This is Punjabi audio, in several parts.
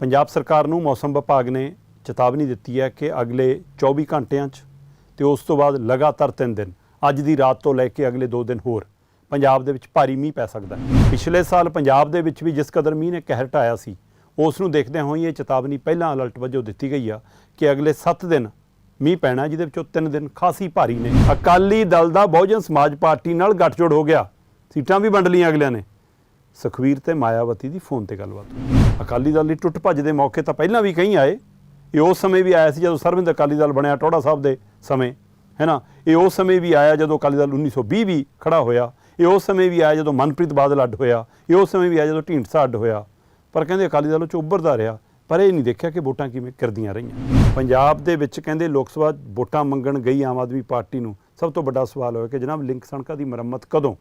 ਪੰਜਾਬ ਸਰਕਾਰ ਨੂੰ ਮੌਸਮ ਵਿਭਾਗ ਨੇ ਚੇਤਾਵਨੀ ਦਿੱਤੀ ਹੈ ਕਿ ਅਗਲੇ 24 ਘੰਟਿਆਂ 'ਚ ਤੇ ਉਸ ਤੋਂ ਬਾਅਦ ਲਗਾਤਾਰ 3 ਦਿਨ, ਅੱਜ ਦੀ ਰਾਤ ਤੋਂ ਲੈ ਕੇ ਅਗਲੇ 2 ਦਿਨ ਹੋਰ, ਪੰਜਾਬ ਦੇ ਵਿੱਚ ਭਾਰੀ ਮੀਂਹ ਪੈ ਸਕਦਾ ਹੈ। ਪਿਛਲੇ ਸਾਲ ਪੰਜਾਬ ਦੇ ਵਿੱਚ ਵੀ ਜਿਸ ਕਦਰ ਮੀਂਹ ਨੇ ਕਹਿਰ ਢਾਇਆ ਸੀ, ਉਸ ਨੂੰ ਦੇਖਦਿਆਂ ਹੋਈ ਇਹ ਚੇਤਾਵਨੀ ਪਹਿਲਾਂ ਅਲਰਟ ਵਜੋਂ ਦਿੱਤੀ ਗਈ ਆ ਕਿ ਅਗਲੇ 7 ਦਿਨ ਮੀਂਹ ਪੈਣਾ, ਜਿਹਦੇ ਵਿੱਚੋਂ 3 ਦਿਨ ਖਾਸੀ ਭਾਰੀ ਨੇ। ਅਕਾਲੀ ਦਲ ਦਾ ਬਹੁਜਨ ਸਮਾਜ ਪਾਰਟੀ ਨਾਲ ਗੱਠਜੋੜ ਹੋ ਗਿਆ। ਸੀਟਾਂ ਵੀ ਵੰਡ ਲਈਆਂ ਅਗਲਿਆਂ ਨੇ। ਸੁਖਵੀਰ ਤੇ ਮਾਇਆਵਤੀ ਦੀ ਫੋਨ ਤੇ ਗੱਲਬਾਤ। ਅਕਾਲੀ ਦਲ ਦੀ ਟੁੱਟ ਭੱਜ ਦੇ ਮੌਕੇ ਤਾਂ ਪਹਿਲਾਂ ਵੀ ਕਈ ਆਏ। ਇਹ ਉਸ ਸਮੇਂ ਵੀ ਆਇਆ ਸੀ ਜਦੋਂ ਸਰਵਿੰਦ ਅਕਾਲੀ ਦਲ ਬਣਿਆ ਟੋੜਾ ਸਾਹਿਬ ਦੇ ਸਮੇਂ, ਹੈ ਨਾ? ਇਹ ਉਸ ਸਮੇਂ ਵੀ ਆਇਆ ਜਦੋਂ ਅਕਾਲੀ ਦਲ 1920 ਵੀ ਖੜਾ ਹੋਇਆ। ਇਹ ਉਸ ਸਮੇਂ ਵੀ ਆਇਆ ਜਦੋਂ ਮਨਪ੍ਰੀਤ ਬਾਦਲ ਅੱਡ ਹੋਇਆ। ਇਹ ਉਸ ਸਮੇਂ ਵੀ ਆਇਆ ਜਦੋਂ ਢੀਂਡਸਾ ਅੱਡ ਹੋਇਆ। ਪਰ ਕਹਿੰਦੇ ਅਕਾਲੀ ਦਲ ਉਹ 'ਚੋਂ ਉੱਭਰਦਾ ਰਿਹਾ। ਪਰ ਇਹ ਨਹੀਂ ਦੇਖਿਆ ਕਿ ਵੋਟਾਂ ਕਿਵੇਂ ਕਰਦੀਆਂ ਰਹੀਆਂ। ਪੰਜਾਬ ਦੇ ਵਿੱਚ ਕਹਿੰਦੇ ਲੋਕ ਸਭਾ ਵੋਟਾਂ ਮੰਗਣ ਗਈ ਆਮ ਆਦਮੀ ਪਾਰਟੀ ਨੂੰ। ਸਭ ਤੋਂ ਵੱਡਾ ਸਵਾਲ ਹੋਇਆ ਕਿ ਜਨਾਬ ਲਿੰਕ ਸੜਕਾਂ ਦੀ ਮੁਰੰਮਤ ਕਦੋਂ?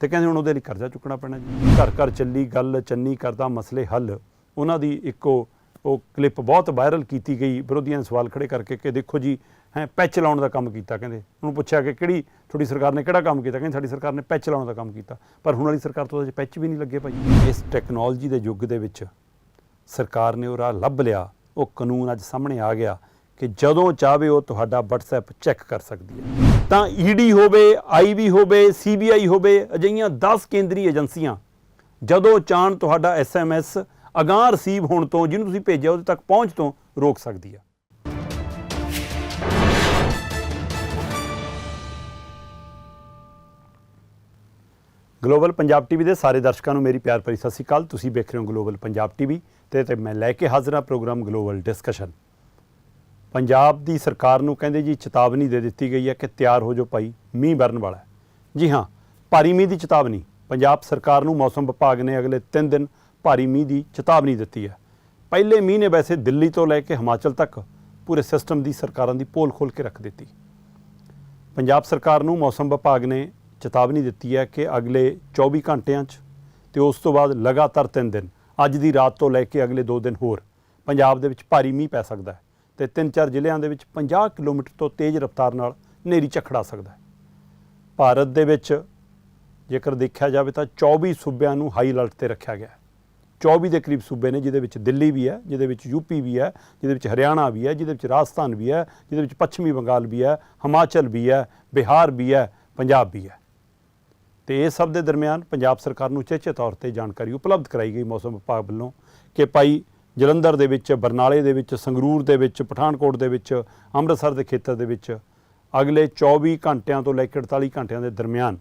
ਤੇ ਕਹਿੰਦੇ ਹੁਣ ਉਹਦੇ ਲਈ ਕਰਜ਼ਾ ਚੁੱਕਣਾ ਪੈਣਾ ਜੀ। ਘਰ ਘਰ ਚੱਲੀ, ਗੱਲ ਚੰਨੀ ਕਰਦਾ, ਮਸਲੇ ਹੱਲ। ਉਹਨਾਂ ਦੀ ਇੱਕੋ ਉਹ ਕਲਿੱਪ ਬਹੁਤ ਵਾਇਰਲ ਕੀਤੀ ਗਈ, ਵਿਰੋਧੀਆਂ ਨੇ ਸਵਾਲ ਖੜੇ ਕਰਕੇ ਕਿ ਦੇਖੋ ਜੀ, ਹੈ, ਪੈਚ ਲਾਉਣ ਦਾ ਕੰਮ ਕੀਤਾ ਕਹਿੰਦੇ। ਉਹਨੂੰ ਪੁੱਛਿਆ ਕਿ ਕਿਹੜੀ ਤੁਹਾਡੀ ਸਰਕਾਰ ਨੇ ਕਿਹੜਾ ਕੰਮ ਕੀਤਾ? ਕਹਿੰਦੇ ਸਾਡੀ ਸਰਕਾਰ ਨੇ ਪੈਚ ਲਾਉਣ ਦਾ ਕੰਮ ਕੀਤਾ। ਪਰ ਹੁਣ ਵਾਲੀ ਸਰਕਾਰ ਤੋਂ ਅਜੇ ਪੈਚ ਵੀ ਨਹੀਂ ਲੱਗੇ ਭਾਈ। ਇਸ ਟੈਕਨੋਲੋਜੀ ਦੇ ਯੁੱਗ ਦੇ ਵਿੱਚ ਸਰਕਾਰ ਨੇ ਉਹ ਰਾਹ ਲੱਭ ਲਿਆ। ਉਹ ਕਾਨੂੰਨ ਅੱਜ ਸਾਹਮਣੇ ਆ ਗਿਆ ਕਿ ਜਦੋਂ ਚਾਹਵੇ ਉਹ ਤੁਹਾਡਾ WhatsApp ਚੈੱਕ ਕਰ ਸਕਦੀ ਹੈ। ਤਾਂ ਈਡੀ ਹੋਵੇ ਆਈਬੀ ਹੋਵੇ ਸੀਬੀਆਈ ਹੋਵੇ, ਅਜਿਹੀਆਂ 10 ਕੇਂਦਰੀ ਏਜੰਸੀਆਂ, ਜਦੋਂ ਚਾਹਣ ਤੁਹਾਡਾ ਐਸਐਮਐਸ ਅਗਾਂਹ ਰਿਸੀਵ ਹੋਣ ਤੋਂ, ਜਿਹਨੂੰ ਤੁਸੀਂ ਭੇਜਿਆ, ਉਹਦੇ ਤੱਕ ਪਹੁੰਚ ਤੋਂ ਰੋਕ ਸਕਦੀ ਹੈ ਗਲੋਬਲ ਪੰਜਾਬ ਟੀਵੀ ਦੇ ਸਾਰੇ ਦਰਸ਼ਕਾਂ ਨੂੰ ਮੇਰੀ ਪਿਆਰ ਭਰੀ ਸਤਿ ਸ਼੍ਰੀ ਅਕਾਲ। ਤੁਸੀਂ ਵੇਖ ਰਹੇ ਹੋ ਗਲੋਬਲ ਪੰਜਾਬ ਟੀਵੀ ਤੇ ਤੇ ਮੈਂ ਲੈ ਕੇ ਹਾਜ਼ਰ ਹਾਂ ਪ੍ਰੋਗਰਾਮ ਗਲੋਬਲ ਡਿਸਕਸ਼ਨ। ਪੰਜਾਬ ਦੀ ਸਰਕਾਰ ਨੂੰ ਕਹਿੰਦੇ ਜੀ ਚੇਤਾਵਨੀ ਦੇ ਦਿੱਤੀ ਗਈ ਹੈ ਕਿ ਤਿਆਰ ਹੋ ਜਾਓ ਭਾਈ, ਮੀਂਹ ਵਰਨ ਵਾਲਾ ਜੀ ਹਾਂ, ਭਾਰੀ ਮੀਂਹ ਦੀ ਚੇਤਾਵਨੀ। ਪੰਜਾਬ ਸਰਕਾਰ ਨੂੰ ਮੌਸਮ ਵਿਭਾਗ ਨੇ ਅਗਲੇ 3 ਦਿਨ ਭਾਰੀ ਮੀਂਹ ਦੀ ਚੇਤਾਵਨੀ ਦਿੱਤੀ ਹੈ। ਪਹਿਲੇ ਮੀਂਹ ਨੇ ਵੈਸੇ ਦਿੱਲੀ ਤੋਂ ਲੈ ਕੇ ਹਿਮਾਚਲ ਤੱਕ ਪੂਰੇ ਸਿਸਟਮ ਦੀ ਸਰਕਾਰਾਂ ਦੀ ਪੋਲ ਖੋਲ ਕੇ ਰੱਖ ਦਿੱਤੀ। ਪੰਜਾਬ ਸਰਕਾਰ ਨੂੰ ਮੌਸਮ ਵਿਭਾਗ ਨੇ ਚੇਤਾਵਨੀ ਦਿੱਤੀ ਹੈ ਕਿ ਅਗਲੇ 24 ਘੰਟਿਆਂ 'ਚ ਤੇ ਉਸ ਤੋਂ ਬਾਅਦ ਲਗਾਤਾਰ 3 ਦਿਨ, ਅੱਜ ਦੀ ਰਾਤ ਤੋਂ ਲੈ ਕੇ ਅਗਲੇ 2 ਦਿਨ ਹੋਰ, ਪੰਜਾਬ ਦੇ ਵਿੱਚ ਭਾਰੀ ਮੀਂਹ ਪੈ ਸਕਦਾ ਹੈ ਤੇ ਤਿੰਨ ਚਾਰ ਜ਼ਿਲ੍ਹਿਆਂ ਦੇ ਵਿੱਚ 50 ਕਿਲੋਮੀਟਰ ਤੋਂ ਤੇਜ਼ ਰਫ਼ਤਾਰ ਨਾਲ ਹਨੇਰੀ ਝੱਖੜਾ ਸਕਦਾ ਹੈ। ਭਾਰਤ ਦੇ ਵਿੱਚ ਜੇਕਰ ਦੇਖਿਆ ਜਾਵੇ ਤਾਂ 24 ਸੂਬਿਆਂ ਨੂੰ ਹਾਈ ਅਲਰਟ ਤੇ ਰੱਖਿਆ ਗਿਆ ਹੈ। 24 ਦੇ ਕਰੀਬ ਸੂਬੇ ਨੇ, ਜਿਹਦੇ ਵਿੱਚ ਦਿੱਲੀ ਵੀ ਹੈ, ਜਿਹਦੇ ਵਿੱਚ ਯੂਪੀ ਵੀ ਹੈ, ਜਿਹਦੇ ਵਿੱਚ ਹਰਿਆਣਾ ਵੀ ਹੈ, ਜਿਹਦੇ ਵਿੱਚ ਰਾਜਸਥਾਨ ਵੀ ਹੈ, ਜਿਹਦੇ ਵਿੱਚ ਪੱਛਮੀ ਬੰਗਾਲ ਵੀ ਹੈ, ਹਿਮਾਚਲ ਵੀ ਹੈ, ਬਿਹਾਰ ਵੀ ਹੈ, ਪੰਜਾਬ ਵੀ ਹੈ। ਤੇ ਇਹ ਸਭ ਦੇ ਦਰਮਿਆਨ ਪੰਜਾਬ ਸਰਕਾਰ ਨੂੰ ਚੇਚੇ ਤੌਰ ਤੇ ਜਾਣਕਾਰੀ ਉਪਲਬਧ ਕਰਾਈ ਗਈ ਮੌਸਮ ਵਿਭਾਗ ਵੱਲੋਂ ਕਿ ਭਾਈ ਜਲੰਧਰ ਦੇ ਵਿੱਚ, ਬਰਨਾਲੇ ਦੇ ਵਿੱਚ, ਸੰਗਰੂਰ ਦੇ ਵਿੱਚ, ਪਠਾਨਕੋਟ ਦੇ ਵਿੱਚ, ਅੰਮ੍ਰਿਤਸਰ ਦੇ ਖੇਤਰ ਦੇ ਵਿੱਚ ਅਗਲੇ 24 ਘੰਟਿਆਂ ਤੋਂ ਲੈ ਕੇ 48 ਘੰਟਿਆਂ ਦੇ ਦਰਮਿਆਨ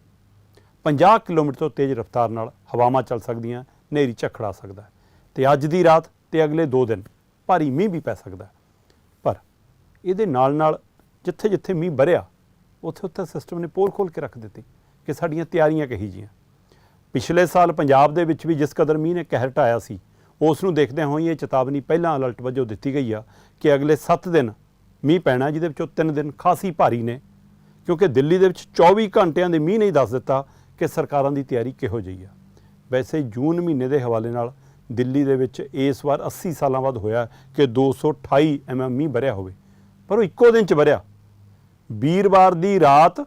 50 ਕਿਲੋਮੀਟਰ ਤੋਂ ਤੇਜ਼ ਰਫ਼ਤਾਰ ਨਾਲ ਹਵਾਵਾਂ ਚੱਲ ਸਕਦੀਆਂ ਹਨੇਰੀ ਝੱਖੜਾ ਸਕਦਾ ਹੈ ਤੇ ਅੱਜ ਦੀ ਰਾਤ ਤੇ ਅਗਲੇ 2 ਦਿਨ ਭਾਰੀ ਮੀਂਹ ਵੀ ਪੈ ਸਕਦਾ ਹੈ। ਪਰ ਇਹਦੇ ਨਾਲ ਨਾਲ ਜਿੱਥੇ ਜਿੱਥੇ ਮੀਂਹ ਵਰਿਆ, ਉੱਥੇ ਉੱਥੇ ਸਿਸਟਮ ਨੇ ਪੋਲ ਖੋਲ ਕੇ ਰੱਖ ਦਿੱਤੀ ਕਿ ਸਾਡੀਆਂ ਤਿਆਰੀਆਂ ਕਹੀ ਜੀਆਂ ਪਿਛਲੇ ਸਾਲ ਪੰਜਾਬ ਦੇ ਵਿੱਚ ਵੀ ਜਿਸ ਕਦਰ ਮੀਂਹ ਨੇ ਕਹਿਰ ਢਾਇਆ ਸੀ ਉਸ ਨੂੰ ਦੇਖਦਿਆਂ ਹੋਈ ਇਹ ਚੇਤਾਵਨੀ ਪਹਿਲਾਂ ਅਲਰਟ ਵਜੋਂ ਦਿੱਤੀ ਗਈ ਆ ਕਿ ਅਗਲੇ 7 ਦਿਨ ਮੀਂਹ ਪੈਣਾ ਜਿਹਦੇ ਵਿੱਚੋਂ 3 ਦਿਨ ਖਾਸੀ ਭਾਰੀ ਨੇ, ਕਿਉਂਕਿ ਦਿੱਲੀ ਦੇ ਵਿੱਚ 24 ਘੰਟਿਆਂ ਦੇ ਮੀਂਹ ਨਹੀਂ ਦੱਸ ਦਿੱਤਾ ਕਿ ਸਰਕਾਰਾਂ ਦੀ ਤਿਆਰੀ ਕਿਹੋ ਜਿਹੀ ਆ ਵੈਸੇ ਜੂਨ ਮਹੀਨੇ ਦੇ ਹਵਾਲੇ ਨਾਲ ਦਿੱਲੀ ਦੇ ਵਿੱਚ ਇਸ ਵਾਰ 80 ਸਾਲਾਂ ਬਾਅਦ ਹੋਇਆ ਕਿ 228 ਐਮਐਮ ਮੀਂਹ ਵਰਿਆ ਹੋਵੇ। ਪਰ ਉਹ ਇੱਕੋ ਦਿਨ ਚ ਵਰਿਆ ਵੀਰਵਾਰ ਦੀ ਰਾਤ,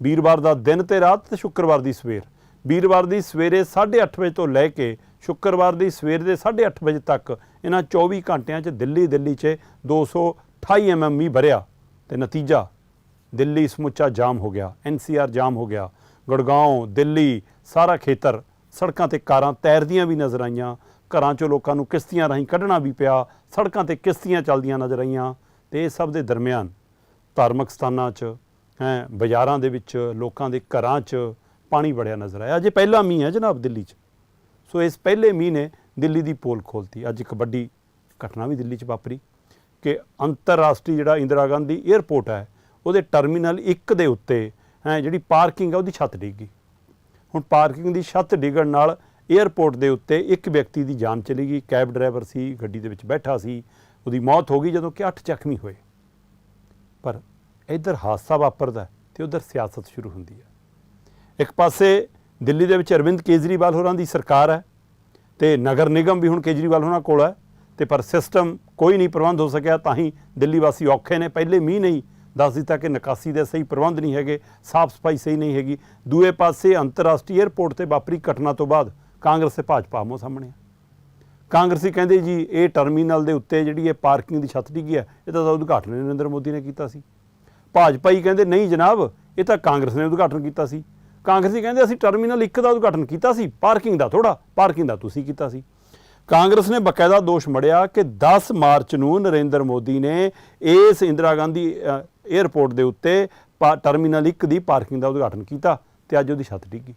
ਵੀਰਵਾਰ ਦਾ ਦਿਨ ਤੇ ਰਾਤ ਤੇ ਸ਼ੁੱਕਰਵਾਰ ਦੀ ਸਵੇਰ। ਵੀਰਵਾਰ ਦੀ ਸਵੇਰੇ 8:30 ਵਜੇ ਤੋਂ ਲੈ ਕੇ ਸ਼ੁੱਕਰਵਾਰ ਦੀ ਸਵੇਰ ਦੇ 8:30 ਵਜੇ ਤੱਕ ਇਹਨਾਂ 24 ਘੰਟਿਆਂ 'ਚ ਦਿੱਲੀ ਦਿੱਲੀ 'ਚ 228 ਐਮਐਮ ਮੀਂਹ ਵਰਿਆ ਤੇ ਨਤੀਜਾ, ਦਿੱਲੀ ਸਮੁੱਚਾ ਜਾਮ ਹੋ ਗਿਆ ਐਨਸੀਆਰ ਜਾਮ ਹੋ ਗਿਆ। ਗੁੜਗਾਉਂ ਦਿੱਲੀ, ਸਾਰਾ ਖੇਤਰ ਸੜਕਾਂ ਤੇ ਕਾਰਾਂ ਤੈਰਦੀਆਂ ਵੀ ਨਜ਼ਰ ਆਈਆਂ। ਘਰਾਂ 'ਚੋਂ ਲੋਕਾਂ ਨੂੰ ਕਿਸ਼ਤੀਆਂ ਰਾਹੀਂ ਕੱਢਣਾ ਵੀ ਪਿਆ। ਸੜਕਾਂ ਤੇ ਕਿਸ਼ਤੀਆਂ ਚੱਲਦੀਆਂ ਨਜ਼ਰ ਆਈਆਂ ਤੇ ਇਹ ਸਭ ਦੇ ਦਰਮਿਆਨ ਧਾਰਮਿਕ ਸਥਾਨਾਂ 'ਚ, ਹੈ, ਬਾਜ਼ਾਰਾਂ ਦੇ ਵਿੱਚ ਲੋਕਾਂ ਦੇ ਘਰਾਂ 'ਚ ਪਾਣੀ ਵੜਿਆ ਨਜ਼ਰ ਆਇਆ। ਅਜੇ ਪਹਿਲਾ ਮੀਂਹ ਹੈ ਜਨਾਬ ਦਿੱਲੀ 'ਚ। ਸੋ ਇਸ ਪਹਿਲੇ ਮੀਂਹ ਨੇ ਦਿੱਲੀ ਦੀ ਪੋਲ ਖੋਲਤੀ ਅੱਜ ਇੱਕ ਵੱਡੀ ਘਟਨਾ ਵੀ ਦਿੱਲੀ 'ਚ ਵਾਪਰੀ ਕਿ ਅੰਤਰਰਾਸ਼ਟਰੀ ਜਿਹੜਾ ਇੰਦਰਾ ਗਾਂਧੀ 에ਅਰਪੋਰਟ ਹੈ, ਉਹਦੇ ਟਰਮੀਨਲ 1 ਦੇ ਉੱਤੇ, ਹੈ, ਜਿਹੜੀ ਪਾਰਕਿੰਗ ਹੈ, ਉਹਦੀ ਛੱਤ ਡਿੱਗ ਗਈ। ਹੁਣ ਪਾਰਕਿੰਗ ਦੀ ਛੱਤ ਡਿੱਗਣ ਨਾਲ 에ਅਰਪੋਰਟ ਦੇ ਉੱਤੇ ਇੱਕ ਵਿਅਕਤੀ ਦੀ ਜਾਨ ਚਲੀ ਗਈ। ਕੈਬ ਡਰਾਈਵਰ ਸੀ, ਗੱਡੀ ਦੇ ਵਿੱਚ ਬੈਠਾ ਸੀ, ਉਹਦੀ ਮੌਤ ਹੋ ਗਈ ਜਦੋਂ ਕਿ 8 ਜ਼ਖਮੀ ਹੋਏ। ਪਰ ਇੱਧਰ ਹਾਦਸਾ ਵਾਪਰਦਾ ਹੈ ਤੇ ਉਧਰ ਸਿਆਸਤ ਸ਼ੁਰੂ ਹੁੰਦੀ ਹੈ। ਇੱਕ ਪਾਸੇ ਦਿੱਲੀ ਦੇ ਵਿੱਚ ਅਰਵਿੰਦ ਕੇਜਰੀਵਾਲ ਹੋਰਾਂ ਦੀ ਸਰਕਾਰ ਹੈ ਤੇ ਨਗਰ ਨਿਗਮ ਵੀ ਹੁਣ ਕੇਜਰੀਵਾਲ ਹੋਰਾਂ ਕੋਲ ਹੈ ਤੇ ਪਰ ਸਿਸਟਮ ਕੋਈ ਨਹੀਂ ਪ੍ਰਬੰਧ ਹੋ ਸਕਿਆ, ਤਾਂ ਹੀ ਦਿੱਲੀ ਵਾਸੀ ਔਖੇ ਨੇ, ਪਹਿਲੇ ਮੀਂਹ ਨਹੀਂ ਦੱਸ ਦਿੱਤਾ ਕਿ ਨਿਕਾਸੀ ਦੇ ਸਹੀ ਪ੍ਰਬੰਧ ਨਹੀਂ ਹੈਗੇ, ਸਾਫ਼ ਸਫ਼ਾਈ ਸਹੀ ਨਹੀਂ ਹੈਗੀ। ਦੂਏ ਪਾਸੇ ਅੰਤਰਰਾਸ਼ਟਰੀ 에ਅਰਪੋਰਟ ਤੇ ਵਾਪਰੀ ਘਟਨਾ ਤੋਂ ਬਾਅਦ ਕਾਂਗਰਸ ਤੇ ਭਾਜਪਾ ਆਮੋ ਸਾਹਮਣੇ ਆ। ਕਾਂਗਰਸੀ ਕਹਿੰਦੇ ਜੀ, ਇਹ ਟਰਮੀਨਲ ਦੇ ਉੱਤੇ ਜਿਹੜੀ ਇਹ ਪਾਰਕਿੰਗ ਦੀ ਛੱਤ ਡਿੱਗੀ ਹੈ, ਇਹ ਤਾਂ ਉਦਘਾਟਨ ਨਰਿੰਦਰ ਮੋਦੀ ਨੇ ਕੀਤਾ ਸੀ। ਭਾਜਪਾ ਹੀ ਕਹਿੰਦੇ, ਨਹੀਂ ਜਨਾਬ, ਇਹ ਤਾਂ ਕਾਂਗਰਸ ਨੇ ਉਦਘਾਟਨ ਕੀਤਾ ਸੀ। ਕਾਂਗਰਸੀ ਕਹਿੰਦੇ, ਅਸੀਂ ਟਰਮੀਨਲ 1 ਦਾ ਉਦਘਾਟਨ ਕੀਤਾ ਸੀ, ਪਾਰਕਿੰਗ ਦਾ ਥੋੜਾ ਪਾਰਕਿੰਗ ਦਾ ਤੁਸੀਂ ਕੀਤਾ ਸੀ। ਕਾਂਗਰਸ ਨੇ ਬਕਾਇਦਾ ਦੋਸ਼ ਮੜਿਆ ਕਿ 10 ਮਾਰਚ ਨੂੰ ਨਰਿੰਦਰ ਮੋਦੀ ਨੇ ਇਸ ਇੰਦਰਾ ਗਾਂਧੀ ਅ, 에ਅਰਪੋਰਟ ਦੇ ਉੱਤੇ ਪਾ- ਟਰਮੀਨਲ 1 ਦੀ ਪਾਰਕਿੰਗ ਦਾ ਉਦਘਾਟਨ ਕੀਤਾ ਤੇ ਅੱਜ ਉਹਦੀ ਛੱਤ ਡਿੱਗੀ।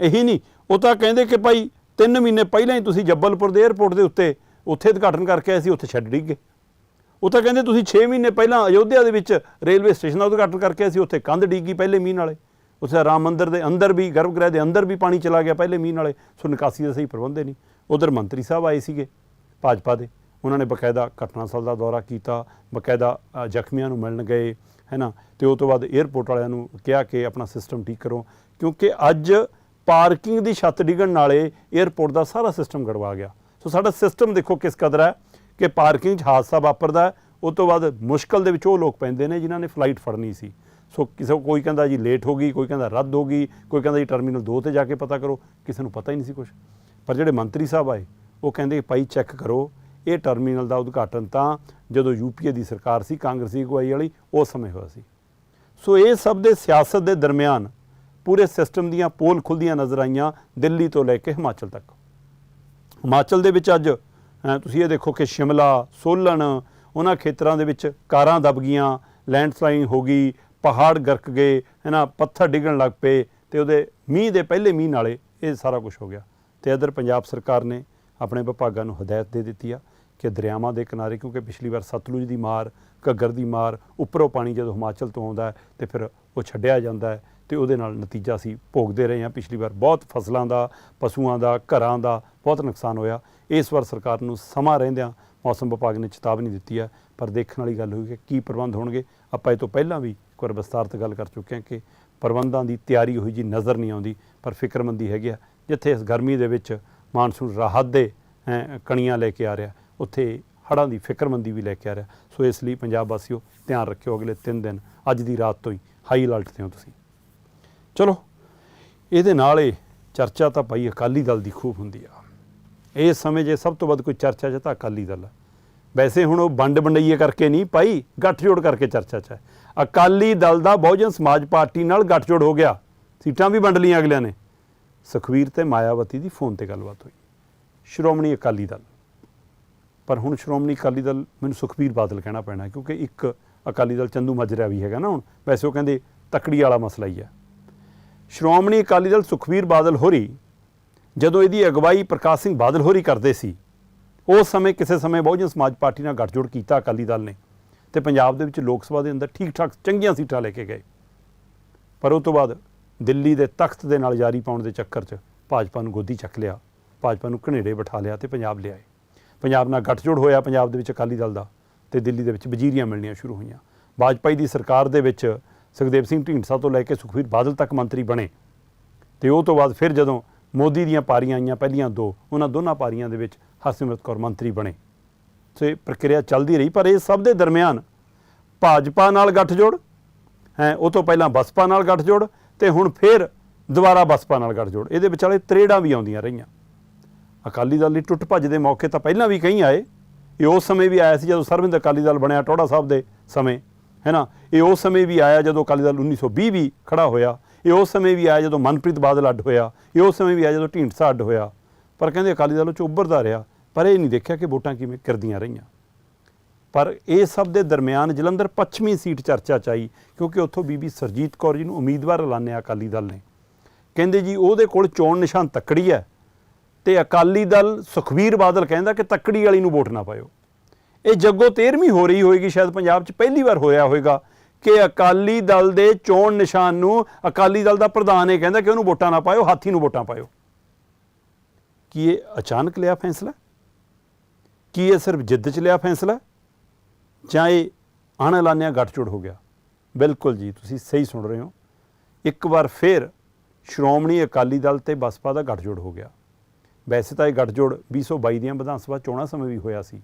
ਇਹੀ ਨਹੀਂ ਉਹ ਤਾਂ ਕਹਿੰਦੇ ਕਿ ਭਾਈ 3 ਮਹੀਨੇ ਪਹਿਲਾਂ ਹੀ ਤੁਸੀਂ ਜੱਬਲਪੁਰ ਦੇ 에ਅਰਪੋਰਟ ਦੇ ਉੱਤੇ ਉੱਥੇ ਉਦਘਾਟਨ ਕਰਕੇ ਆਏ ਸੀ ਉੱਥੇ ਛੱਡ ਡਿੱਗੇ ਉਹ ਤਾਂ ਕਹਿੰਦੇ ਤੁਸੀਂ 6 ਮਹੀਨੇ ਪਹਿਲਾਂ ਅਯੋਧਿਆ ਦੇ ਵਿੱਚ ਰੇਲਵੇ ਸਟੇਸ਼ਨ ਦਾ ਉਦਘਾਟਨ ਕਰਕੇ ਆਏ ਸੀ ਉੱਥੇ ਕੰਧ ਡਿੱਗੀ ਪਹਿਲੇ ਮੀਂਹ ਨਾਲੇ। ਉੱਥੇ ਰਾਮ ਮੰਦਿਰ ਦੇ ਅੰਦਰ ਵੀ ਗਰਭਗ੍ਰਹਿ ਦੇ ਅੰਦਰ ਵੀ ਪਾਣੀ ਚਲਾ ਗਿਆ ਪਹਿਲੇ ਮੀਂਹ ਨਾਲੇ। ਸੋ ਨਿਕਾਸੀ ਦਾ ਸਹੀ ਪ੍ਰਬੰਧ ਨਹੀਂ। ਉਧਰ ਮੰਤਰੀ ਸਾਹਿਬ ਆਏ ਸੀਗੇ ਭਾਜਪਾ ਦੇ। ਉਹਨਾਂ ਨੇ ਬਕਾਇਦਾ ਘਟਨਾ ਸਥਲ ਦਾ ਦੌਰਾ ਕੀਤਾ ਬਕਾਇਦਾ ਜ਼ਖਮੀਆਂ ਨੂੰ ਮਿਲਣ ਗਏ ਹੈ ਨਾ ਤੇ ਉਹ ਤੋਂ ਬਾਅਦ 에ਅਰਪੋਰਟ ਵਾਲਿਆਂ ਨੂੰ ਕਿਹਾ ਕਿ ਆਪਣਾ ਸਿਸਟਮ ਠੀਕ ਕਰੋ ਕਿਉਂਕਿ ਅੱਜ ਪਾਰਕਿੰਗ ਦੀ ਛੱਤ ਡਿੱਗਣ ਨਾਲੇ 에ਅਰਪੋਰਟ ਦਾ ਸਾਰਾ ਸਿਸਟਮ ਗੜਵਾ ਗਿਆ। ਸੋ ਸਾਡਾ ਸਿਸਟਮ ਦੇਖੋ ਕਿਸ ਕਦਰ ਹੈ ਕਿ ਪਾਰਕਿੰਗ 'ਚ ਹਾਦਸਾ ਵਾਪਰਦਾ ਹੈ, ਉਹ ਤੋਂ ਬਾਅਦ ਮੁਸ਼ਕਲ ਦੇ ਵਿੱਚ ਉਹ ਲੋਕ ਪੈਂਦੇ ਨੇ ਜਿਨ੍ਹਾਂ ਨੇ ਫਲਾਈਟ ਫੜਨੀ ਸੀ। ਸੋ ਕਿਸੇ ਕੋਈ ਕਹਿੰਦਾ ਜੀ ਲੇਟ ਹੋ ਗਈ ਕੋਈ ਕਹਿੰਦਾ ਰੱਦ ਹੋ ਗਈ ਕੋਈ ਕਹਿੰਦਾ ਜੀ ਟਰਮੀਨਲ 2 ਤੇ ਜਾ ਕੇ ਪਤਾ ਕਰੋ ਕਿਸੇ ਨੂੰ ਪਤਾ ਹੀ ਨਹੀਂ ਸੀ ਕੁਝ ਪਰ ਜਿਹੜੇ ਮੰਤਰੀ ਸਾਹਿਬ ਆਏ, ਉਹ ਕਹਿੰਦੇ ਭਾਈ ਚੈੱਕ ਕਰੋ, ਇਹ ਟਰਮੀਨਲ ਦਾ ਉਦਘਾਟਨ ਤਾਂ ਜਦੋਂ ਯੂਪੀਏ ਦੀ ਸਰਕਾਰ ਸੀ, ਕਾਂਗਰਸੀ ਅਗਵਾਈ ਵਾਲੀ, ਉਸ ਸਮੇਂ ਹੋਇਆ ਸੀ। ਸੋ ਇਹ ਸਭ ਦੇ ਸਿਆਸਤ ਦੇ ਦਰਮਿਆਨ ਪੂਰੇ ਸਿਸਟਮ ਦੀਆਂ ਪੋਲ ਖੁੱਲਦੀਆਂ ਨਜ਼ਰ ਆਈਆਂ ਦਿੱਲੀ ਤੋਂ ਲੈ ਕੇ ਹਿਮਾਚਲ ਤੱਕ। ਹਿਮਾਚਲ ਦੇ ਵਿੱਚ ਅੱਜ ਤੁਸੀਂ ਇਹ ਦੇਖੋ ਕਿ ਸ਼ਿਮਲਾ, ਸੋਲਨ, ਉਹਨਾਂ ਖੇਤਰਾਂ ਦੇ ਵਿੱਚ ਕਾਰਾਂ ਦਬ ਗਈਆਂ ਲੈਂਡਸਲਾਈਨ ਹੋ ਗਈ, ਪਹਾੜ ਗਰਕ ਗਏ ਹੈ ਨਾ ਪੱਥਰ ਡਿੱਗਣ ਲੱਗ ਪਏ ਤੇ ਉਹਦੇ ਮੀਂਹ ਦੇ ਪਹਿਲੇ ਮੀਂਹ ਨਾਲੇ ਇਹ ਸਾਰਾ ਕੁਝ ਹੋ ਗਿਆ। ਤੇ ਇਧਰ ਪੰਜਾਬ ਸਰਕਾਰ ਨੇ ਆਪਣੇ ਵਿਭਾਗਾਂ ਨੂੰ ਹਦਾਇਤ ਦੇ ਦਿੱਤੀ ਆ ਕਿ ਦਰਿਆਵਾਂ ਦੇ ਕਿਨਾਰੇ, ਕਿਉਂਕਿ ਪਿਛਲੀ ਵਾਰ ਸਤਲੁਜ ਦੀ ਮਾਰ, ਘੱਗਰ ਦੀ ਮਾਰ, ਉੱਪਰੋਂ ਪਾਣੀ ਜਦੋਂ ਹਿਮਾਚਲ ਤੋਂ ਆਉਂਦਾ ਹੈ ਤੇ ਫਿਰ ਉਹ ਛੱਡਿਆ ਜਾਂਦਾ ਹੈ ਤੇ ਉਹਦੇ ਨਾਲ ਨਤੀਜਾ ਸੀ ਭੋਗਦੇ ਰਹੇ ਹਾਂ। ਪਿਛਲੀ ਵਾਰ ਬਹੁਤ ਫਸਲਾਂ ਦਾ, ਪਸ਼ੂਆਂ ਦਾ, ਘਰਾਂ ਦਾ ਬਹੁਤ ਨੁਕਸਾਨ ਹੋਇਆ। ਇਸ ਵਾਰ ਸਰਕਾਰ ਨੂੰ ਸਮਾਂ ਰਹਿੰਦਿਆਂ ਮੌਸਮ ਵਿਭਾਗ ਨੇ ਚੇਤਾਵਨੀ ਦਿੱਤੀ ਹੈ, ਪਰ ਦੇਖਣ ਵਾਲੀ ਗੱਲ ਹੋਈ ਕਿ ਕੀ ਪ੍ਰਬੰਧ ਹੋਣਗੇ। ਆਪਾਂ ਇਹ ਤੋਂ ਪਹਿਲਾਂ ਵੀ ਇੱਕ ਵਾਰ ਵਿਸਤਾਰਤ ਗੱਲ ਕਰ ਚੁੱਕੇ ਹਾਂ ਕਿ ਪ੍ਰਬੰਧਾਂ ਦੀ ਤਿਆਰੀ ਹੋਈ ਜੀ ਨਜ਼ਰ ਨਹੀਂ ਆਉਂਦੀ, ਪਰ ਫਿਕਰਮੰਦੀ ਹੈਗੀ ਆ ਜਿੱਥੇ ਇਸ ਗਰਮੀ ਦੇ ਵਿੱਚ ਮਾਨਸੂਨ ਰਾਹਤ ਦੇ ਕਣੀਆਂ ਲੈ ਕੇ ਆ ਰਿਹਾ, ਉੱਥੇ ਹੜ੍ਹਾਂ ਦੀ ਫਿਕਰਮੰਦੀ ਵੀ ਲੈ ਕੇ ਆ ਰਿਹਾ। ਸੋ ਇਸ ਲਈ ਪੰਜਾਬ ਵਾਸੀਓ ਧਿਆਨ ਰੱਖਿਓ, ਅਗਲੇ 3 ਦਿਨ, ਅੱਜ ਦੀ ਰਾਤ ਤੋਂ ਹੀ ਹਾਈ ਅਲਰਟ ਤੇ ਹੋ ਤੁਸੀਂ। ਚਲੋ, ਇਹਦੇ ਨਾਲ ਇਹ ਚਰਚਾ ਤਾਂ ਭਾਈ ਅਕਾਲੀ ਦਲ ਦੀ ਖੂਬ ਹੁੰਦੀ ਆ। ਇਸ ਸਮੇਂ ਜੇ ਸਭ ਤੋਂ ਵੱਧ ਕੋਈ ਚਰਚਾ 'ਚ ਤਾਂ ਅਕਾਲੀ ਦਲ ਆ। ਵੈਸੇ ਹੁਣ ਉਹ ਵੰਡ ਵੰਡਈਏ ਕਰਕੇ ਨਹੀਂ, ਭਾਈ, ਗੱਠਜੋੜ ਕਰਕੇ ਚਰਚਾ 'ਚ ਹੈ। ਅਕਾਲੀ ਦਲ ਦਾ ਬਹੁਜਨ ਸਮਾਜ ਪਾਰਟੀ ਨਾਲ ਗੱਠਜੋੜ ਹੋ ਗਿਆ। ਸੀਟਾਂ ਵੀ ਵੰਡ ਲਈਆਂ ਅਗਲਿਆਂ ਨੇ। ਸੁਖਵੀਰ ਤੇ ਮਾਇਆਵਤੀ ਦੀ ਫੋਨ ਤੇ ਗੱਲਬਾਤ ਹੋਈ। ਸ਼੍ਰੋਮਣੀ ਅਕਾਲੀ ਦਲ। ਪਰ ਹੁਣ ਸ਼੍ਰੋਮਣੀ ਅਕਾਲੀ ਦਲ ਮੈਨੂੰ ਸੁਖਬੀਰ ਬਾਦਲ ਕਹਿਣਾ ਪੈਣਾ ਕਿਉਂਕਿ ਇੱਕ ਅਕਾਲੀ ਦਲ ਚੰਦੂ ਮਾਜਰਾ ਵੀ ਹੈਗਾ ਨਾ ਹੁਣ। ਵੈਸੇ ਉਹ ਕਹਿੰਦੇ ਤਕੜੀ ਵਾਲਾ ਮਸਲਾ ਹੀ ਹੈ। ਸ਼੍ਰੋਮਣੀ ਅਕਾਲੀ ਦਲ ਸੁਖਬੀਰ ਬਾਦਲ ਹੋਰੀ, ਜਦੋਂ ਇਹਦੀ ਅਗਵਾਈ ਪ੍ਰਕਾਸ਼ ਸਿੰਘ ਬਾਦਲ ਹੋਰੀ ਕਰਦੇ ਸੀ ਉਸ ਸਮੇਂ ਕਿਸੇ ਸਮੇਂ ਬਹੁਜਨ ਸਮਾਜ ਪਾਰਟੀ ਨਾਲ ਗੱਠਜੋੜ ਕੀਤਾ ਅਕਾਲੀ ਦਲ ਨੇ ਤੇ ਪੰਜਾਬ ਦੇ ਵਿੱਚ ਲੋਕ ਸਭਾ ਦੇ ਅੰਦਰ ਠੀਕ ਠਾਕ ਚੰਗੀਆਂ ਸੀਟਾਂ ਲੈ ਕੇ ਗਏ। ਪਰ ਉਹ ਤੋਂ ਬਾਅਦ ਦਿੱਲੀ ਦੇ ਤਖਤ ਦੇ ਨਾਲ ਜਾਰੀ ਪਾਉਣ ਦੇ ਚੱਕਰ 'ਚ ਭਾਜਪਾ ਨੂੰ ਗੋਦੀ ਚੱਕ ਲਿਆ, ਭਾਜਪਾ ਨੂੰ ਘਨੇੜੇ ਬਿਠਾ ਲਿਆ ਤੇ ਪੰਜਾਬ ਲਿਆਏ। ਪੰਜਾਬ ਨਾਲ ਗੱਠਜੋੜ ਹੋਇਆ ਪੰਜਾਬ ਦੇ ਵਿੱਚ ਅਕਾਲੀ ਦਲ ਦਾ ਤੇ ਦਿੱਲੀ ਦੇ ਵਿੱਚ ਵਜ਼ੀਰੀਆਂ ਮਿਲਣੀਆਂ ਸ਼ੁਰੂ ਹੋਈਆਂ। ਵਾਜਪਾਈ ਦੀ ਸਰਕਾਰ ਦੇ ਵਿੱਚ ਸੁਖਦੇਵ ਸਿੰਘ ਢੀਂਡਸਾ ਤੋਂ ਲੈ ਕੇ ਸੁਖਬੀਰ ਬਾਦਲ ਤੱਕ ਮੰਤਰੀ ਬਣੇ। ਤੇ ਉਹ ਤੋਂ ਬਾਅਦ ਫਿਰ ਜਦੋਂ ਮੋਦੀ ਦੀਆਂ ਪਾਰੀਆਂ ਆਈਆਂ ਪਹਿਲੀਆਂ ਦੋ, ਉਹਨਾਂ ਦੋਨਾਂ ਪਾਰੀਆਂ ਦੇ ਵਿੱਚ ਹਰਸਿਮਰਤ ਕੌਰ ਮੰਤਰੀ ਬਣੇ। ਸੋ ਇਹ ਪ੍ਰਕਿਰਿਆ ਚੱਲਦੀ ਰਹੀ, ਪਰ ਇਹ ਸਭ ਦੇ ਦਰਮਿਆਨ ਭਾਜਪਾ ਨਾਲ ਗੱਠਜੋੜ, ਹੈ, ਉਹ ਤੋਂ ਪਹਿਲਾਂ ਬਸਪਾ ਨਾਲ ਗੱਠਜੋੜ ਤੇ ਹੁਣ ਫਿਰ ਦੁਬਾਰਾ ਬਸਪਾ ਨਾਲ ਗੱਠਜੋੜ। ਇਹਦੇ ਵਿਚਾਲੇ ਤਰੇੜਾਂ ਵੀ ਆਉਂਦੀਆਂ ਰਹੀਆਂ। ਅਕਾਲੀ ਦਲ ਦੀ ਟੁੱਟ ਭੱਜ ਦੇ ਮੌਕੇ ਤਾਂ ਪਹਿਲਾਂ ਵੀ ਕਈ ਆਏ। ਇਹ ਉਸ ਸਮੇਂ ਵੀ ਆਇਆ ਸੀ ਜਦੋਂ ਸਰਬਿੰਦ ਅਕਾਲੀ ਦਲ ਬਣਿਆ ਟੋੜਾ ਸਾਹਿਬ ਦੇ ਸਮੇਂ, ਹੈ ਨਾ? ਇਹ ਉਸ ਸਮੇਂ ਵੀ ਆਇਆ ਜਦੋਂ ਅਕਾਲੀ ਦਲ 1920 ਵੀ ਖੜਾ ਹੋਇਆ। ਇਹ ਉਸ ਸਮੇਂ ਵੀ ਆਇਆ ਜਦੋਂ ਮਨਪ੍ਰੀਤ ਬਾਦਲ ਅੱਡ ਹੋਇਆ। ਇਹ ਉਸ ਸਮੇਂ ਵੀ ਆਇਆ ਜਦੋਂ ਢੀਂਡਸਾ ਅੱਡ ਹੋਇਆ। ਪਰ ਕਹਿੰਦੇ ਅਕਾਲੀ ਦਲ ਚ ਉੱਭਰਦਾ ਰਿਹਾ। ਪਰ ਇਹ ਨਹੀਂ ਦੇਖਿਆ ਕਿ ਵੋਟਾਂ ਕਿਵੇਂ ਕਰਦੀਆਂ ਰਹੀਆਂ। ਪਰ ਇਹ ਸਭ ਦੇ ਦਰਮਿਆਨ ਜਲੰਧਰ ਪੱਛਮੀ ਸੀਟ ਚਰਚਾ ਚ ਆਈ, ਕਿਉਂਕਿ ਉੱਥੋਂ ਬੀਬੀ ਸਰਜੀਤ ਕੌਰ ਜੀ ਨੂੰ ਉਮੀਦਵਾਰ ਐਲਾਨਿਆ ਅਕਾਲੀ ਦਲ ਨੇ। ਕਹਿੰਦੇ ਜੀ, ਉਹਦੇ ਕੋਲ ਚੋਣ ਨਿਸ਼ਾਨ ਤੱਕੜੀ ਹੈ ਤੇ ਅਕਾਲੀ ਦਲ ਸੁਖਵੀਰ ਬਾਦਲ ਕਹਿੰਦਾ ਕਿ ਤੱਕੜੀ ਵਾਲੀ ਨੂੰ ਵੋਟ ਨਾ ਪਾਇਓ। ਇਹ ਜੱਗੋ 13ਵੀਂ ਹੋ ਰਹੀ ਹੋਏਗੀ, ਸ਼ਾਇਦ ਪੰਜਾਬ 'ਚ ਪਹਿਲੀ ਵਾਰ ਹੋਇਆ ਹੋਵੇਗਾ ਕਿ ਅਕਾਲੀ ਦਲ ਦੇ ਚੋਣ ਨਿਸ਼ਾਨ ਨੂੰ ਅਕਾਲੀ ਦਲ ਦਾ ਪ੍ਰਧਾਨ ਇਹ ਕਹਿੰਦਾ ਕਿ ਉਹਨੂੰ ਵੋਟਾਂ ਨਾ ਪਾਇਓ, ਹਾਥੀ ਨੂੰ ਵੋਟਾਂ ਪਾਇਓ। ਕੀ ਇਹ ਅਚਾਨਕ ਲਿਆ ਫੈਸਲਾ? ਕੀ ਇਹ ਸਿਰਫ ਜਿੱਦ 'ਚ ਲਿਆ ਫੈਸਲਾ? ਜਾਂ ਇਹ ਅਣਐਲਾਨਿਆ ਗੱਠਜੋੜ ਹੋ ਗਿਆ। ਬਿਲਕੁਲ ਜੀ, ਤੁਸੀਂ ਸਹੀ ਸੁਣ ਰਹੇ ਹੋ। ਇੱਕ ਵਾਰ ਫਿਰ ਸ਼੍ਰੋਮਣੀ ਅਕਾਲੀ ਦਲ ਤੇ ਬਸਪਾ ਦਾ ਗੱਠਜੋੜ ਹੋ ਗਿਆ। ਵੈਸੇ ਤਾਂ ਇਹ ਗੱਠਜੋੜ 2022 ਦੀਆਂ ਵਿਧਾਨ ਸਭਾ ਚੋਣਾਂ ਸਮੇਂ ਵੀ ਹੋਇਆ ਸੀ।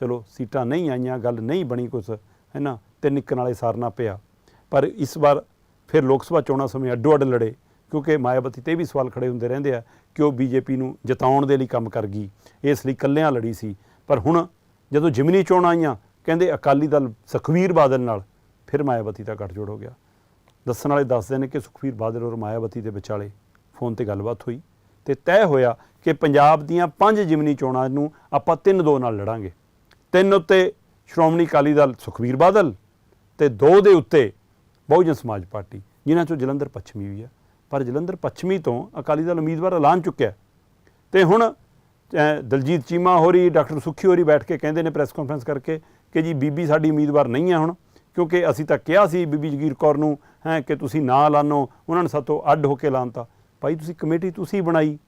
ਚਲੋ, ਸੀਟਾਂ ਨਹੀਂ ਆਈਆਂ, ਗੱਲ ਨਹੀਂ ਬਣੀ ਕੁਛ, ਹੈ ਨਾ? ਤੇ ਨਿੱਕਣ ਵਾਲੇ ਸਾਰਨਾ ਪਿਆ। ਪਰ ਇਸ ਵਾਰ ਫਿਰ ਲੋਕ ਸਭਾ ਚੋਣਾਂ ਸਮੇਂ ਅੱਡੋ ਅੱਡ ਲੜੇ, ਕਿਉਂਕਿ ਮਾਇਆਵਤੀ ਤੇ ਇਹ ਵੀ ਸਵਾਲ ਖੜੇ ਹੁੰਦੇ ਰਹਿੰਦੇ ਆ ਕਿ ਉਹ ਬੀਜੇਪੀ ਨੂੰ ਜਿਤਾਉਣ ਦੇ ਲਈ ਕੰਮ ਕਰ ਗਈ ਇਸ ਲਈ ਕੱਲਿਆਂ ਲੜੀ ਸੀ। ਪਰ ਹੁਣ ਜਦੋਂ ਜਿਮਨੀ ਚੋਣਾਂ ਆਈਆਂ ਕਹਿੰਦੇ ਅਕਾਲੀ ਦਲ ਸੁਖਵੀਰ ਬਾਦਲ ਨਾਲ ਫਿਰ ਮਾਇਆਵਤੀ ਦਾ ਗੱਠਜੋੜ ਹੋ ਗਿਆ। ਦੱਸਣ ਵਾਲੇ ਦੱਸਦੇ ਨੇ ਕਿ ਸੁਖਵੀਰ ਬਾਦਲ ਔਰ ਮਾਇਆਵਤੀ ਦੇ ਵਿਚਾਲੇ ਫੋਨ ਤੇ ਗੱਲਬਾਤ ਹੋਈ ਤੇ ਤੈਅ ਹੋਇਆ ਕਿ ਪੰਜਾਬ ਦੀਆਂ ਪੰਜ ਜਿਮਨੀ ਚੋਣਾਂ ਨੂੰ ਆਪਾਂ 3-2 ਨਾਲ ਲੜਾਂਗੇ। ਤਿੰਨ ਉੱਤੇ ਸ਼੍ਰੋਮਣੀ ਅਕਾਲੀ ਦਲ ਸੁਖਵੀਰ ਬਾਦਲ ਤੇ ਦੋ ਦੇ ਉੱਤੇ ਬਹੁਜਨ ਸਮਾਜ ਪਾਰਟੀ, ਜਿਨ੍ਹਾਂ ਚੋਂ ਜਲੰਧਰ ਪੱਛਮੀ ਵੀ ਆ। ਪਰ ਜਲੰਧਰ ਪੱਛਮੀ ਤੋਂ ਅਕਾਲੀ ਦਲ ਉਮੀਦਵਾਰ ਐਲਾਨ ਚੁੱਕਿਆ। ਤੇ ਹੁਣ ਦਲਜੀਤ ਚੀਮਾ ਹੋਰੀ, ਡਾਕਟਰ ਸੁਖੀ ਹੋਰੀ ਬੈਠ ਕੇ ਕਹਿੰਦੇ ਨੇ ਪ੍ਰੈਸ ਕਾਨਫਰੰਸ ਕਰਕੇ ਕਿ ਜੀ ਬੀਬੀ ਸਾਡੀ ਉਮੀਦਵਾਰ ਨਹੀਂ ਹੈ ਹੁਣ, ਕਿਉਂਕਿ ਅਸੀਂ ਤਾਂ ਕਿਹਾ ਸੀ ਬੀਬੀ ਜਗੀਰ ਕੌਰ ਨੂੰ, ਹੈ, ਕਿ ਤੁਸੀਂ ਨਾ ਐਲਾਨੋ ਉਹਨਾਂ ਨੇ ਸਾਤੋਂ ਅੱਡ ਹੋ ਕੇ ਐਲਾਨਤਾ ਭਾਈ ਤੁਸੀਂ ਕਮੇਟੀ ਤੁਸੀਂ ਬਣਾਈ।